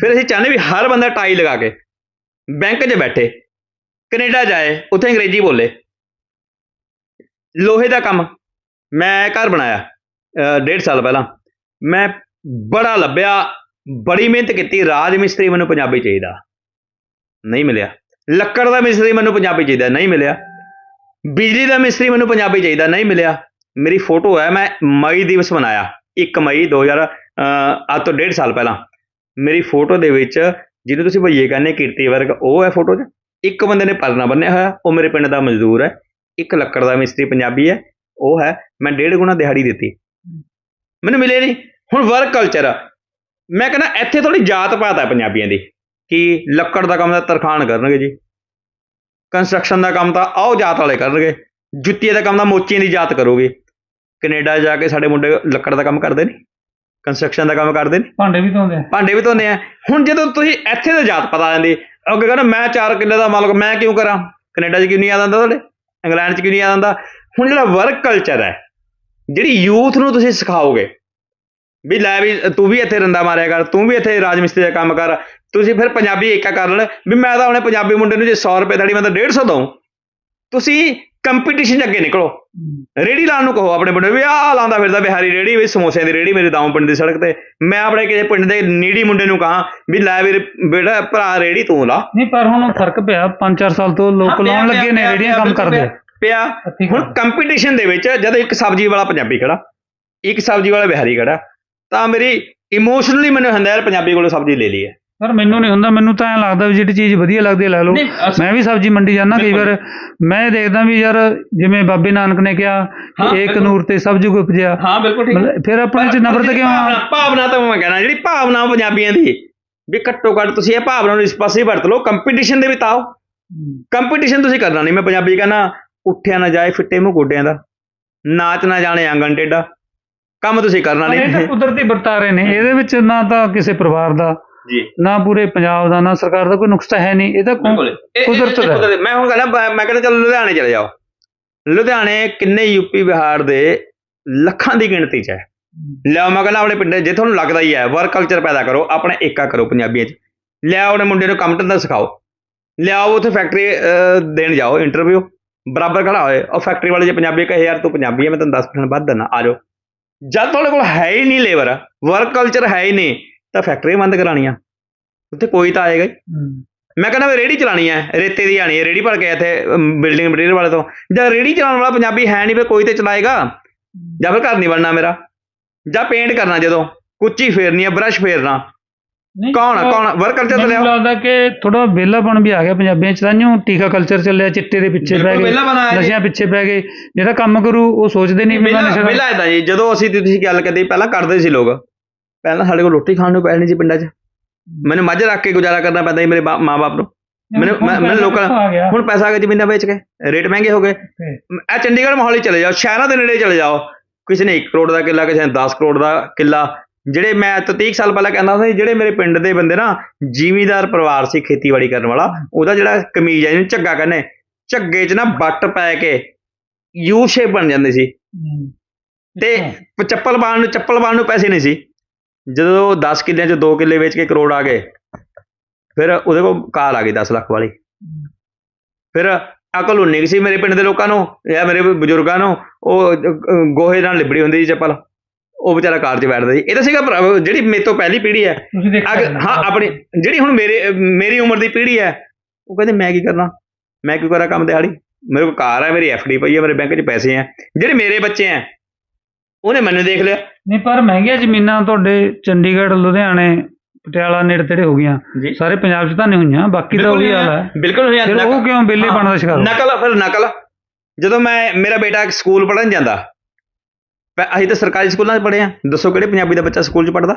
ਫਿਰ ਅਸੀਂ ਚਾਹੁੰਦੇ ਵੀ ਹਰ ਬੰਦਾ ਟਾਈ ਲਗਾ ਕੇ ਬੈਂਕ 'ਚ ਬੈਠੇ, ਕੈਨੇਡਾ ਜਾਏ, ਉੱਥੇ ਅੰਗਰੇਜ਼ੀ ਬੋਲੇ। ਲੋਹੇ ਦਾ ਕੰਮ ਮੈਂ ਘਰ ਬਣਾਇਆ, ਅਹ ਡੇਢ ਸਾਲ ਪਹਿਲਾਂ। ਮੈਂ ਬੜਾ ਲੱਭਿਆ, ਬੜੀ ਮਿਹਨਤ ਕੀਤੀ, ਰਾਜ ਮਿਸਤਰੀ ਮੈਨੂੰ ਪੰਜਾਬੀ ਚਾਹੀਦਾ। ਨਹੀਂ ਮਿਲਿਆ। ਲੱਕੜ ਦਾ ਮਿਸਤਰੀ ਮੈਨੂੰ ਪੰਜਾਬੀ ਚਾਹੀਦਾ, ਨਹੀਂ ਮਿਲਿਆ। ਬਿਜਲੀ ਦਾ ਮਿਸਤਰੀ ਮੈਨੂੰ ਪੰਜਾਬੀ ਚਾਹੀਦਾ, ਨਹੀਂ ਮਿਲਿਆ। ਮੇਰੀ ਫੋਟੋ ਹੈ ਮੈਂ ਮਈ ਦਿਵਸ ਮਨਾਇਆ 1 ਮਈ 2000 ਅਹ, ਅੱਜ ਤੋਂ ਡੇਢ ਸਾਲ ਪਹਿਲਾਂ। ਮੇਰੀ ਫੋਟੋ ਦੇ ਵਿੱਚ ਜਿਹਨੂੰ ਤੁਸੀਂ ਭਈਏ ਕਹਿੰਦੇ ਕੀਰਤੀ ਵਰਗ ਉਹ ਹੈ ਫੋਟੋ 'ਚ। ਇੱਕ ਬੰਦੇ ਨੇ ਪਰਨਾ ਬੰਨਿਆ ਹੋਇਆ ਉਹ ਮੇਰੇ ਪਿੰਡ ਦਾ ਮਜ਼ਦੂਰ ਹੈ। ਇੱਕ ਲੱਕੜ ਦਾ ਮਿਸਤਰੀ ਪੰਜਾਬੀ ਹੈ ਉਹ ਹੈ ਮੈਂ ਡੇਢ ਗੁਣਾ ਦਿਹਾੜੀ ਦਿੱਤੀ। ਮੈਨੂੰ ਮਿਲੇ ਨਹੀਂ ਹੁਣ ਵਰਕ ਕਲਚਰ ਮੈਂ ਕਹਿੰਦਾ ਇੱਥੇ ਥੋੜੀ ਜਾਤ ਪਾਤ ਹੈ ਪੰਜਾਬੀਆਂ ਦੀ ਕਿ ਲੱਕੜ ਦਾ ਕੰਮ ਤਾਂ ਤਰਖਾਣ ਕਰਨਗੇ ਜੀ। ਕੰਸਟਰਕਸ਼ਨ ਦਾ ਕੰਮ ਤਾਂ ਆਓ ਜਾਤ ਵਾਲੇ ਕਰਨਗੇ। ਜੁੱਤੀਆਂ ਦਾ ਕੰਮ ਤਾਂ ਮੋਚੀਆਂ ਦੀ ਜਾਤ ਕਰੋਗੇ। ਕੈਨੇਡਾ ਜਾ ਕੇ ਸਾਡੇ ਮੁੰਡੇ ਲੱਕੜ ਦਾ ਕੰਮ ਕਰਦੇ ਨੇ ਕੰਸਟਰਕਸ਼ਨ ਦਾ ਕੰਮ ਕਰਦੇ ਨੇ। ਭਾਂਡੇ ਵੀ ਧੋਂਦੇ ਆ। ਭਾਂਡੇ ਵੀ ਧੋਨੇ ਆ। ਹੁਣ ਜਦੋਂ ਤੁਸੀਂ ਇੱਥੇ ਦੇ ਜਾਤ ਪਤਾ ਜਾਂਦੀ ਅੱਗੇ ਕਹਿੰਦਾ ਮੈਂ 4 ਕਿੱਲੇ ਦਾ ਮਾਲਕ ਮੈਂ ਕਿਉਂ ਕਰਾਂ? ਕੈਨੇਡਾ 'ਚ ਕਿਉਂ ਨਹੀਂ ਆ ਜਾਂਦਾ ਤੁਹਾਡੇ? ਇੰਗਲੈਂਡ 'ਚ ਕਿਉਂ ਨਹੀਂ ਆ ਜਾਂਦਾ ਹੁਣ ਜਿਹੜਾ ਵਰਕ ਕਲਚਰ ਹੈ ਜਿਹੜੀ ਯੂਥ ਨੂੰ ਤੁਸੀਂ ਸਿਖਾਓਗੇ ਵੀ ਲੈ ਵੀ ਤੂੰ ਵੀ ਇੱਥੇ ਰੰਦਾ ਮਾਰਿਆ ਕਰ ਤੂੰ ਵੀ ਇੱਥੇ ਰਾਜ ਮਿਸਤਰੀ ਦਾ ਕੰਮ ਕਰ ਤੁਸੀਂ ਫਿਰ ਪੰਜਾਬੀ ਏਕਾ ਕਰ ਲੈਣ ਵੀ ਮੈਂ ਤਾਂ ਉਹਨੇ ਪੰਜਾਬੀ ਮੁੰਡੇ ਨੂੰ ਜੇ 100 ਰੁਪਏ ਦਿਹਾੜੀ ਮੈਂ ਤਾਂ 150 ਦਊਂ। ਤੁਸੀਂ ਕੰਪੀਟੀਸ਼ਨ ਅੱਗੇ ਨਿਕਲੋ। ਰੇੜੀ ਲਾਉਣ ਨੂੰ ਕਹੋ ਆਪਣੇ ਪਿੰਡ ਵੀ ਆਹ ਲਾਉਂਦਾ ਫਿਰਦਾ ਬਿਹਾਰੀ ਰੇੜੀ ਵੀ ਸਮੋਸਿਆਂ ਦੀ ਰੇੜੀ ਮੇਰੇ ਦਾਉਂ ਪਿੰਡ ਦੀ ਸੜਕ ਤੇ ਮੈਂ ਆਪਣੇ ਕਿਸੇ ਪਿੰਡ ਦੇ ਨੀੜੀ ਮੁੰਡੇ ਨੂੰ ਕਹਾਂ ਵੀ ਲੈ ਵੀਰ ਬੇਟਾ ਭਰਾ ਰੇੜੀ ਤੂੰ ਲਾ ਨਹੀਂ ਪਰ ਹੁਣ ਫ਼ਰਕ ਪਿਆ 5-4 ਸਾਲ ਤੋਂ ਲੋਕ ਲਾਉਣ ਲੱਗੇ ਨੇ ਰੇੜੀਆਂ ਕੰਮ ਕਰਦੇ। ਪਿਆ ਹੁਣ। ਕੰਪੀਟੀਸ਼ਨ ਦੇ ਵਿੱਚ ਜਦ ਇੱਕ ਸਬਜ਼ੀ ਵਾਲਾ ਪੰਜਾਬੀ ਖੜਾ ਇੱਕ ਸਬਜ਼ੀ ਵਾਲਾ ਬਿਹਾਰੀ ਖੜਾ ਤਾਂ ਮੇਰੀ ਇਮੋਸ਼ਨਲੀ ਮੈਨੂੰ ਹੁੰਦਾ ਯਾਰ ਪੰਜਾਬੀ ਕੋਲੋਂ ਸਬਜ਼ੀ ਲੈ ਲਈ ਹੈ ਪਰ ਮੈਨੂੰ ਨਹੀਂ ਹੁੰਦਾ ਮੈਨੂੰ ਤਾਂ ਐਂ ਲੱਗਦਾ ਵੀ ਜਿਹੜੀ ਚੀਜ਼ ਵਧੀਆ ਲੱਗਦੀ ਹੈ ਲੈ ਲਓ। ਨਹੀਂ, ਅਸ- ਮੈਂ ਵੀ ਸਬਜ਼ੀ ਮੰਡੀ ਜਾਂਦਾ ਕਈ ਵਾਰ। ਮੈਂ ਦੇਖਦਾ ਵੀ ਯਾਰ ਜਿਵੇਂ ਬਾਬੇ ਨਾਨਕ ਨੇ ਕਿਹਾ ਹਾਂ, ਕਿ ਏਕ ਬਿਲਕੁਲ। ਨੂਰ ਤੇ ਸਭ ਜੁਗ ਉਪਜਿਆ। ਹਾਂ ਬਿਲਕੁਲ ਮਤਲਬ ਫਿਰ ਆਪਣੇ ਚ ਨਫ਼ਰਤ ਕਿਉਂ ਆ? ਭਾਵਨਾ ਭਾਵਨਾ ਤਾਂ ਮੈਂ ਕਹਿਣਾ ਜਿਹੜੀ ਭਾਵਨਾ ਪੰਜਾਬੀਆਂ ਦੀ ਵੀ ਘੱਟੋ ਘੱਟ ਤੁਸੀਂ ਇਹ ਭਾਵਨਾ ਨੂੰ ਇਸ ਪਾਸੇ ਹੀ ਵਰਤ ਲਓ ਕੰਪੀਟੀਸ਼ਨ ਦੇ ਵਿੱਚ ਆਓ। ਕੰਪੀਟੀਸ਼ਨ ਤੁਸੀਂ ਕਰਨਾ ਨਹੀਂ। ਮੈਂ ਪੰਜਾਬੀ ਕਹਿੰਦਾ ਉੱਠਿਆ ਨਾ ਜਾਏ ਫਿੱਟੇ ਮੂੰਹ ਗੋਡਿਆਂ ਦਾ ਨਾਚ ਨਾ ਜਾਣੇ ਆਂਗਣ ਟੇਡਾ ਕੰਮ ਤੁਸੀਂ ਕਰਨਾ ਪਰ ਇਹ ਤਾਂ ਨਹੀਂ ਕੁਦਰਤੀ ਵਰਤਾਰੇ ਨੇ। ਇਹਦੇ ਵਿੱਚ ਨਾ ਤਾਂ ਕਿਸੇ ਪਰਿਵਾਰ ਦਾ ਜੀ। ਨਾ ਪੂਰੇ ਪੰਜਾਬ ਦਾ ਨਾ ਸਰਕਾਰ ਦਾ ਕੋਈ ਨੁਕਸ ਤਾਂ ਹੈ ਨਹੀਂ। ਇਹ ਤਾਂ ਬਿਲਕੁਲ। ਇਹ- ਇਹ- ਕੁਦਰਤ ਇਹ ਦਾ। ਮੈਂ ਹੁਣ ਕਹਿੰਦਾ ਬ- ਮੈਂ ਕਹਿੰਦਾ ਚਲੋ ਲੁਧਿਆਣੇ ਚਲੇ ਜਾਓ। ਲੁਧਿਆਣੇ ਕਿੰਨੇ ਯੂਪੀ ਬਿਹਾਰ ਦੇ ਲੱਖਾਂ ਦੀ ਗਿਣਤੀ 'ਚ ਹੈ। ਲਿਆਓ ਮੈਂ ਕਹਿੰਦਾ ਆਪਣੇ ਪਿੰਡ ਜੇ ਤੁਹਾਨੂੰ ਲੱਗਦਾ ਹੀ ਹੈ ਵਰਕ ਕਲਚਰ ਪੈਦਾ ਕਰੋ ਆਪਣਾ ਏਕਾ ਕਰੋ ਪੰਜਾਬੀਆਂ 'ਚ। ਲਿਆਓ ਆਪਣੇ ਮੁੰਡੇ ਨੂੰ ਕੰਮ ਧੰਦਾ ਸਿਖਾਓ। ਲਿਆਓ ਉੱਥੇ ਫੈਕਟਰੀ ਦੇਣ ਜਾਓ ਇੰਟਰਵਿਊ ਬਰਾਬਰ ਖੜਾ ਹੋਏ। ਉਹ ਫੈਕਟਰੀ ਵਾਲੇ ਜੇ ਪੰਜਾਬੀ ਕਹੇ ਯਾਰ ਤੂੰ ਪੰਜਾਬੀ ਹੈ ਮੈਂ ਤੈਨੂੰ 10% ਵੱਧ ਦਿੰਦਾ ਆ ਜਾਓ। ਜਦ ਤੁਹਾਡੇ ਕੋਲ ਹੈ ਹੀ ਨਹੀਂ ਲੇਬਰ ਵਰਕ ਕਲਚਰ ਹੈ ਹੀ ਨਹੀਂ। ਤਾਂ ਫੈਕਟਰੀ ਬੰਦ ਕਰਾਣੀਆਂ ਉੱਥੇ ਕੋਈ ਤਾਂ ਆਏਗਾ ਹੀ। ਮੈਂ ਕਹਿੰਦਾ ਵੀ ਰੇੜੀ ਚਲਾਣੀ ਹੈ ਰੇਤੇ ਦੀ ਆਣੀ ਹੈ ਰੇੜੀ ਭਰ ਕੇ ਇੱਥੇ ਬਿਲਡਿੰਗ ਮਟੀਰੀਅਲ ਵਾਲੇ ਤੋਂ। ਜਾਂ ਰੇੜੀ ਚਲਾਉਣ ਵਾਲਾ ਪੰਜਾਬੀ ਹੈ ਨਹੀਂ ਵੀ ਕੋਈ ਤੇ ਚਲਾਏਗਾ ਜਾਂ ਫਿਰ ਘਰ ਨਹੀਂ ਬਣਨਾ ਮੇਰਾ। ਜਾਂ ਪੇਂਟ ਕਰਨਾ ਜਦੋਂ ਕੁੱਚੀ ਫੇਰਨੀ ਹੈ ਬ੍ਰਸ਼ ਫੇਰਨਾ। ਕੌਣ ਕੌਣ ਵਰਕ ਕਲਚਰ ਮੈਨੂੰ ਚੱਲਿਆ। ਲੱਗਦਾ ਕਿ ਥੋੜਾ ਵਿਹਲਾਪਣ ਵੀ ਆ ਗਿਆ ਪੰਜਾਬੀਆਂ ਚ ਤਾਂ ਨਿਉ ਟੀਕਾ ਕਲਚਰ ਚੱਲਿਆ ਚਿੱਟੇ ਦੇ ਪਿੱਛੇ ਪੈ ਗਏ। ਨਸ਼ਿਆਂ ਪਿੱਛੇ ਪੈ ਗਏ। ਜਿਹੜਾ ਕੰਮ ਕਰੂ ਉਹ ਸੋਚਦੇ ਨਹੀਂ ਵੀ ਮੈਂ ਨਸ਼ਾ ਪਹਿਲਾਂ ਇਦਾਂ ਜੀ। ਜਦੋਂ ਅਸੀਂ ਤੁਸੀਂ ਗੱਲ ਕਰਦੇ ਪਹਿਲਾਂ ਕਰਦੇ ਸੀ ਲੋਕ। ਪਹਿਲਾਂ ਸਾਡੇ ਕੋਲ ਰੋਟੀ ਖਾਣ ਨੂੰ ਪੈਣੀ ਸੀ ਪਿੰਡਾਂ 'ਚ। ਮੈਨੂੰ ਮੱਝ ਰੱਖ ਕੇ ਗੁਜ਼ਾਰਾ ਕਰਨਾ ਪੈਂਦਾ ਸੀ ਮੇਰੇ ਮਾਪੇ ਨੂੰ। ਮੈਨੂੰ ਮੈਂ- ਲੋਕਾਂ ਆ ਹੁਣ ਪੈਸਾ ਆ ਗਿਆ ਜ਼ਮੀਨਾਂ ਵੇਚ ਕੇ। ਰੇਟ ਮਹਿੰਗੇ ਹੋ ਗਏ। ਇਹ ਚੰਡੀਗੜ੍ਹ ਮੋਹਾਲੀ ਚਲੇ ਜਾਓ ਸ਼ਹਿਰਾਂ ਦੇ ਨੇੜੇ ਚਲੇ ਜਾਓ। ਕਿਸੇ ਨੇ 1 ਕਰੋੜ ਦਾ ਕਿੱਲਾ ਕਿਸੇ ਨੇ 10 ਕਰੋੜ ਦਾ ਕਿੱਲਾ। ਜਿਹੜੇ ਮੈਂ ਤਾਂ 30 ਸਾਲ ਪਹਿਲਾਂ ਕਹਿੰਦਾ ਸੀ ਜਿਹੜੇ ਮੇਰੇ ਪਿੰਡ ਦੇ ਬੰਦੇ ਨਾ ਜ਼ਿਮੀਦਾਰ ਪਰਿਵਾਰ ਸੀ ਖੇਤੀਬਾੜੀ ਕਰਨ ਵਾਲਾ ਉਹਦਾ ਜਿਹੜਾ ਕਮੀਜ਼ ਹੈ ਜਿਹਨੂੰ ਝੱਗਾ ਕਹਿੰਦੇ। ਝੱਗੇ 'ਚ ਨਾ ਬੱਟ ਪੈ ਕੇ ਯੂ ਸ਼ੇਪ ਬਣ ਜਾਂਦੀ ਸੀ। ਤੇ ਚੱਪਲ ਪਾਉਣ ਨੂੰ ਚੱਪਲ ਪਾਉਣ ਨੂੰ ਪੈਸੇ ਨਹੀਂ ਸੀ। ਜਦੋਂ 10 ਕਿੱਲਿਆਂ 'ਚ 2 ਕਿੱਲੇ ਵੇਚ ਕੇ ਕਰੋੜ ਆ ਗਏ ਫਿਰ ਉਹਦੇ ਕੋਲ ਕਾਰ ਆ ਗਈ 10 ਲੱਖ ਵਾਲੀ। ਫਿਰ ਅਕਲ ਉਨੀ ਕੁ ਸੀ ਮੇਰੇ ਪਿੰਡ ਦੇ ਲੋਕਾਂ ਨੂੰ ਜਾਂ ਮੇਰੇ ਬਜ਼ੁਰਗਾਂ ਨੂੰ ਉਹ ਗੋਹੇ ਨਾਲ ਲਿਬੜੀ ਹੁੰਦੀ ਸੀ ਚੱਪਲ। ਉਹ ਵਿਚਾਰਾ ਕਾਰ 'ਚ ਬੈਠਦਾ ਸੀ। ਇਹ ਤਾਂ ਸੀਗਾ ਜਿਹੜੀ ਮੇਰੇ ਤੋਂ ਪਹਿਲੀ ਪੀੜ੍ਹੀ ਹੈ। ਹਾਂ ਆਪਣੀ ਜਿਹੜੀ ਹੁਣ ਮੇਰੇ ਮੇਰੀ ਉਮਰ ਦੀ ਪੀੜ੍ਹੀ ਹੈ ਉਹ ਕਹਿੰਦੇ ਮੈਂ ਕੀ ਕਰਨਾ? ਮੈਂ ਕਿਉਂ ਕਰਾਂ ਕੰਮ ਦਿਹਾੜੀ? ਮੇਰੇ ਕੋਲ ਕਾਰ ਹੈ ਮੇਰੀ ਐਫਡੀ ਪਈ ਹੈ ਮੇਰੇ ਬੈਂਕ 'ਚ ਪੈਸੇ ਹੈ। ਜਿਹੜੇ ਮੇਰੇ ਬੱਚੇ ਹੈ ਉਹਨੇ ਮੈਨੂੰ ਦੇਖ ਲਿਆ। ਨਹੀਂ ਪਰ ਮਹਿੰਗੀਆਂ ਜ਼ਮੀਨਾਂ ਤੁਹਾਡੇ ਚੰਡੀਗੜ੍ਹ ਲੁਧਿਆਣੇ ਪਟਿਆਲਾ ਨੇੜੇ ਤੇੜੇ ਹੋ ਗਈਆਂ। ਜੀ। ਸਾਰੇ ਪੰਜਾਬ 'ਚ ਤਾਂ ਨਹੀਂ ਹੋਈਆਂ ਬਾਕੀ ਤਾਂ ਉਹੀ ਹਾਲ ਹੈ ਬਿਲਕੁਲ ਹੋਇਆ ਫਿਰ ਉਹ ਕਿਉਂ ਬਿੱਲੇ ਹਾਂ, ਬਣਦਾ ਸ਼ਿਕਾਰ ਨਕਲ ਫਿਰ ਨਕਲ। ਜਦੋਂ ਮੈਂ ਮੇਰਾ ਬੇਟਾ ਸਕੂਲ ਪੜ੍ਹਨ ਜਾਂਦਾ ਪ- ਅਸੀਂ ਤਾਂ ਸਰਕਾਰੀ ਸਕੂਲਾਂ 'ਚ ਪੜ੍ਹੇ ਆ। ਦੱਸੋ ਕਿਹੜੇ ਪੰਜਾਬੀ ਦਾ ਬੱਚਾ ਸਕੂਲ 'ਚ ਪੜ੍ਹਦਾ?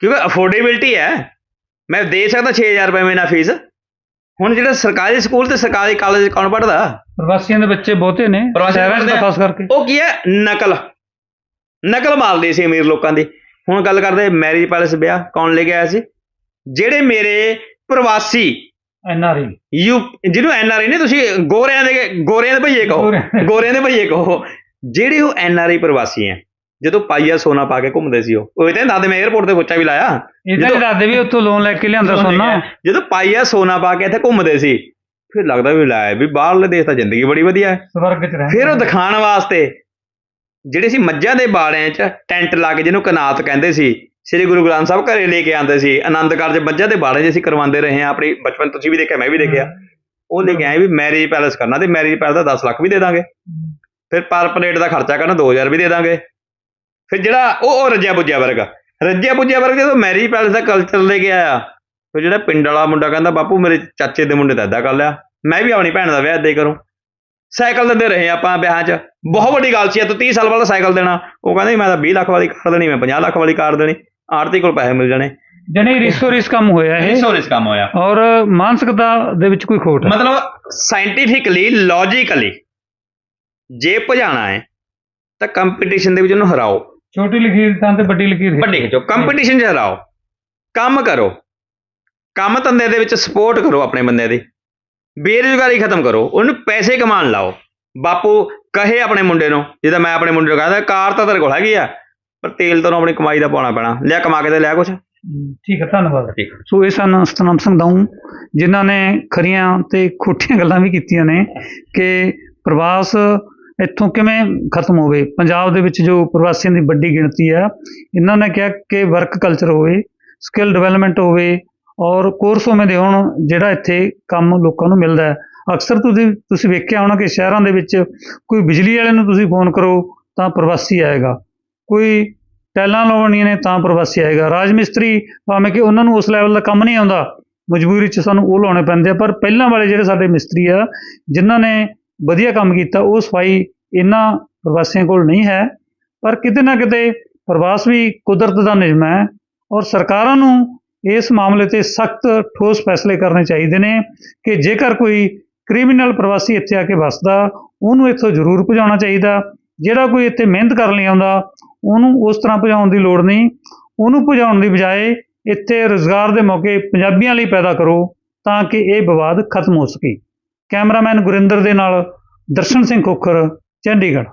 ਕਿਉਂਕਿ ਅਫੋਰਡੇਬਿਲਟੀ ਹੈ। ਮੈਂ ਦੇ ਸਕਦਾ 6000 ਰੁਪਏ ਮਹੀਨਾ ਫੀਸ ਹੁਣ ਜਿਹੜਾ ਸਰਕਾਰੀ ਸਕੂਲ ਤੇ ਸਰਕਾਰੀ ਕਾਲਜ ਕੌਣ ਪੜ੍ਹਦਾ? ਪ੍ਰਵਾਸੀਆਂ ਦੇ ਬੱਚੇ ਬਹੁਤੇ ਨੇ ਪ੍ਰਵਾਸੀ ਸ਼ਹਿਰਾਂ 'ਚ ਪੜ੍ਹਦੇ ਤਾਂ ਆ। ਖਾਸ ਕਰਕੇ। ਉਹ ਕੀ ਹੈ? ਨਕਲ। ਨਕਲ ਮਾਰਦੇ ਸੀ ਅਮੀਰ ਲੋਕਾਂ ਦੀ। ਹੁਣ ਗੱਲ ਕਰਦੇ ਮੈਰਿਜ ਪੈਲੇਸ ਵਿਆਹ ਕੌਣ ਲੈ ਕੇ ਆਇਆ ਸੀ? ਜਿਹੜੇ ਮੇਰੇ ਪ੍ਰਵਾਸੀ ਐਨ ਆਰ ਆਈ। ਯੂ ਜਿਹਨੂੰ ਐਨ ਆਰ ਆਈ ਨੇ ਤੁਸੀਂ ਗੋਰਿਆਂ ਦੇ ਗੋਰਿਆਂ ਦੇ ਭਈਏ ਕਹੋ। ਗੋਰਿਆਂ- ਦੇ। ਭਈਏ ਕਹੋ। ਜਿਹੜੇ ਉਹ ਐਨ ਆਰ ਆਈ ਪ੍ਰਵਾਸੀ ਹੈ ਜਦੋਂ ਪਾਈਆ ਸੋਨਾ ਪਾ ਕੇ ਘੁੰਮਦੇ ਸੀ ਉਹ। ਉਹ ਤਾਂ ਦਾਦੇ ਮੈਂ 에어ਪੋਰਟ ਤੇ ਬੱਚਾ ਵੀ ਲਾਇਆ। ਇਹ ਤਾਂ ਜਦੋਂ- ਦਾਦੇ ਵੀ ਉੱਥੋਂ ਲੋਨ ਲੈ ਕੇ ਲਿਆਂਦਾ ਸੋਨਾ। ਜਦੋਂ ਪਾਈਆ ਸੋਨਾ ਪਾ ਕੇ ਇੱਥੇ ਘੁੰਮਦੇ ਸੀ ਫਿਰ ਲੱਗਦਾ ਵੀ ਲਾਇਆ ਵੀ ਬਾਹਰਲੇ ਦੇਸ਼ ਤਾਂ ਜ਼ਿੰਦਗੀ ਬੜੀ ਵਧੀਆ ਹੈ। ਸਵਰਗ ਚ ਰਹਿ ਫਿਰ ਉਹ ਦਿਖਾਉਣ ਵਾਸਤੇ ਜਿਹੜੇ ਸੀ ਮੱਝਾਂ ਦੇ ਬਾੜਿਆਂ 'ਚ ਟੈਂਟ ਲਾ ਕੇ ਜਿਹਨੂੰ ਕਨਾਤ ਕਹਿੰਦੇ ਸੀ, ਸ੍ਰੀ ਗੁਰੂ ਗ੍ਰੰਥ ਸਾਹਿਬ ਘਰੇ ਲੈ ਕੇ ਆਉਂਦੇ ਸੀ, ਆਨੰਦ ਕਾਰਜ ਮੱਝਾਂ ਦੇ ਬਾੜੇ 'ਚ ਅਸੀਂ ਕਰਵਾਉਂਦੇ ਰਹੇ ਹਾਂ, ਆਪਣੀ ਬਚਪਨ ਤੁਸੀਂ ਵੀ ਦੇਖਿਆ, ਮੈਂ ਵੀ ਦੇਖਿਆ। ਉਹ ਲੈ ਕੇ ਆਏ ਵੀ ਮੈਰਿਜ ਪੈਲਸ ਕਰਨਾ ਤੇ ਮੈਰਿਜ ਪੈਲਸ ਦਾ 10 ਲੱਖ ਵੀ ਦੇ ਦਾਂਗੇ। ਫਿਰ ਪਰ ਪਲੇਟ ਦਾ ਖਰਚਾ ਕਰਨਾ 2000 ਵੀ ਦੇ ਦਾਂਗੇ। ਫਿਰ ਜਿਹੜਾ ਉਹ ਉਹ ਰੱਜਿਆ ਪੁੱਜਿਆ ਵਰਗਾ। ਰੱਜਿਆ ਪੁੱਜਿਆ ਵਰਗਾ ਜਦੋਂ ਮੈਰਿਜ ਪੈਲਸ ਦਾ ਕਲਚਰ ਲੈ ਕੇ ਆਇਆ, ਫਿਰ ਜਿਹੜਾ ਪਿੰਡ ਵਾਲਾ ਮੁੰਡਾ ਕਹਿੰਦਾ, ਬਾਪੂ ਮੇਰੇ ਚਾਚੇ ਦੇ ਮੁੰਡੇ ਦਾ ਏਦਾਂ ਕਰ ਲਿਆ। ਮੈਂ ਵੀ ਆਪਣੀ ਭੈਣ ਦਾ ਵਿਆਹ ਏਦਾਂ ਹੀ ਕਰੂੰ। ਸਾਈਕਲ ਦਿੰਦੇ ਰਹੇ ਆਪਾਂ ਵਿਆਹਾਂ 'ਚ। ਬਹੁਤ ਵੱਡੀ ਗੱਲ ਸੀ ਇਹ ਤੋਂ 30 ਸਾਲ ਬਾਅਦ ਸਾਈਕਲ ਦੇਣਾ। ਉਹ ਕਹਿੰਦਾ ਮੈਂ ਤਾਂ 20 ਲੱਖ ਵਾਲੀ ਕਾਰ ਦੇਣੀ ਮੈਂ 50 ਲੱਖ ਵਾਲੀ ਕਾਰ ਦੇਣੀ। ਆੜਤੀ ਕੋਲ ਪੈਸੇ ਮਿਲ ਜਾਣੇ। ਜਣੇ ਰਿਸੋ ਰਿਸ ਕੰਮ ਹੋਇਆ ਇਹ। ਸੋਰਿਸ ਕੰਮ ਹੋਇਆ। ਔਰ ਮਾਨਸਿਕਤਾ ਦੇ ਵਿੱਚ ਕੋਈ ਖੋਟ ਹੈ? ਮਤਲਬ ਸਾਇੰਟੀਫਿਕਲੀ ਲੌਜੀਕਲੀ ਜੇ ਭਜਾਣਾ ਹੈ ਤਾਂ ਕੰਪੀਟੀਸ਼ਨ ਦੇ ਵਿੱਚ ਉਹਨੂੰ ਹਰਾਓ। ਛੋਟੀ ਲਕੀਰ ਤਾਂ ਤੇ ਵੱਡੀ ਲਕੀਰ ਵੱਡੀ ਖਿੱਚੋ। ਕੰਪੀਟੀਸ਼ਨ 'ਚ ਹਰਾਓ। ਕੰਮ ਕਰੋ। ਕੰਮ ਧੰਦੇ ਦੇ ਵਿੱਚ ਸਪੋਰਟ ਕਰੋ ਆਪਣੇ ਬੰਦੇ ਦੀ। ਬੇਰੁਜ਼ਗਾਰੀ ਖਤਮ ਕਰੋ ਉਹਨੂੰ ਪੈਸੇ ਕਮਾਉਣ ਲਾਓ। ਬਾਪੂ ਕਹੇ ਆਪਣੇ ਮੁੰਡੇ ਨੂੰ ਜਿੱਦਾਂ ਮੈਂ ਆਪਣੇ ਮੁੰਡੇ ਨੂੰ ਕਹਿੰਦਾ ਕਾਰ ਤਾਂ ਤੇਰੇ ਕੋਲ ਹੈਗੀ ਆ ਪਰ ਤੇਲ ਤੈਨੂੰ ਆਪਣੀ ਕਮਾਈ ਦਾ ਪਾਉਣਾ ਪੈਣਾ। ਲਿਆ ਕਮਾ ਕੇ ਤੇ ਲਿਆ ਕੁਛ। ਠੀਕ ਹੈ ਧੰਨਵਾਦ। ਠੀਕ ਸੋ ਇਹ ਸਨ ਸਤਨਾਮ ਸਿੰਘ ਦਾਊ ਜਿਨ੍ਹਾਂ ਨੇ ਖਰੀਆਂ ਤੇ ਖੋਟੀਆਂ ਗੱਲਾਂ ਵੀ ਕੀਤੀਆਂ ਨੇ ਕਿ ਪ੍ਰਵਾਸ ਇੱਥੋਂ ਕਿਵੇਂ ਖਤਮ ਹੋਵੇ। ਪੰਜਾਬ ਦੇ ਵਿੱਚ ਜੋ ਪ੍ਰਵਾਸੀਆਂ ਦੀ ਵੱਡੀ ਗਿਣਤੀ ਹੈ ਇਹਨਾਂ ਨੇ ਕਿਹਾ ਕਿ ਵਰਕ ਕਲਚਰ ਹੋਵੇ ਸਕਿੱਲ ਡਿਵੈਲਪਮੈਂਟ ਹੋਵੇ ਔਰ ਕੋਰਸ ਉਵੇਂ ਦੇ ਹੋਣ ਜਿਹੜਾ ਇੱਥੇ ਕੰਮ ਲੋਕਾਂ ਨੂੰ ਮਿਲਦਾ ਹੈ। ਅਕਸਰ ਤੁਸੀਂ ਤੁਸੀਂ ਵੇਖਿਆ ਹੋਣਾ ਕਿ ਸ਼ਹਿਰਾਂ ਦੇ ਵਿੱਚ ਕੋਈ ਬਿਜਲੀ ਵਾਲੇ ਨੂੰ ਤੁਸੀਂ ਫੋਨ ਕਰੋ ਤਾਂ ਪ੍ਰਵਾਸੀ ਆਏਗਾ। ਕੋਈ ਟੈਲਾਂ ਲਵਾਉਣੀਆਂ ਨੇ ਤਾਂ ਪ੍ਰਵਾਸੀ ਆਏਗਾ। ਰਾਜ ਮਿਸਤਰੀ ਭਾਵੇਂ ਕਿ ਉਹਨਾਂ ਨੂੰ ਉਸ ਲੈਵਲ ਦਾ ਕੰਮ ਨਹੀਂ ਆਉਂਦਾ, ਮਜਬੂਰੀ 'ਚ ਸਾਨੂੰ ਉਹ ਲਾਉਣੇ ਪੈਂਦੇ ਆ, ਪਰ ਪਹਿਲਾਂ ਵਾਲੇ ਜਿਹੜੇ ਸਾਡੇ ਮਿਸਤਰੀ ਆ, ਜਿਨ੍ਹਾਂ ਨੇ ਵਧੀਆ ਕੰਮ ਕੀਤਾ, ਉਹ ਸਫ਼ਾਈ ਇਹਨਾਂ ਪ੍ਰਵਾਸੀਆਂ ਕੋਲ ਨਹੀਂ ਹੈ। ਪਰ ਕਿਤੇ ਨਾ ਕਿਤੇ ਪ੍ਰਵਾਸ ਵੀ ਕੁਦਰਤ ਦਾ ਨਿਯਮ ਹੈ ਔਰ ਸਰਕਾਰਾਂ ਨੂੰ ਇਸ ਮਾਮਲੇ ਤੇ ਸਖਤ ਠੋਸ ਫੈਸਲੇ ਕਰਨੇ ਚਾਹੀਦੇ ਨੇ ਕਿ ਜੇਕਰ ਕੋਈ ਕ੍ਰਿਮੀਨਲ ਪ੍ਰਵਾਸੀ ਇੱਥੇ ਆ ਕੇ ਵਸਦਾ, ਉਹਨੂੰ ਇੱਥੋਂ ਜ਼ਰੂਰ ਭਜਾਉਣਾ ਚਾਹੀਦਾ। ਜਿਹੜਾ ਕੋਈ ਇੱਥੇ ਮਿਹਨਤ ਕਰਨ ਲਈ ਆਉਂਦਾ, ਉਹਨੂੰ ਉਸ ਤਰ੍ਹਾਂ ਭਜਾਉਣ ਦੀ ਲੋੜ ਨਹੀਂ। ਉਹਨੂੰ ਭਜਾਉਣ ਦੀ ਬਜਾਏ ਇੱਥੇ ਰੋਜ਼ਗਾਰ ਦੇ ਮੌਕੇ ਪੰਜਾਬੀਆਂ ਲਈ ਪੈਦਾ ਕਰੋ ਤਾਂ ਕਿ ਇਹ ਵਿਵਾਦ ਖਤਮ ਹੋ ਸਕੇ। ਕੈਮਰਾਮੈਨ ਗੁਰਿੰਦਰ ਦੇ ਨਾਲ ਦਰਸ਼ਨ ਸਿੰਘ ਖੋਖਰ, ਚੰਡੀਗੜ੍ਹ।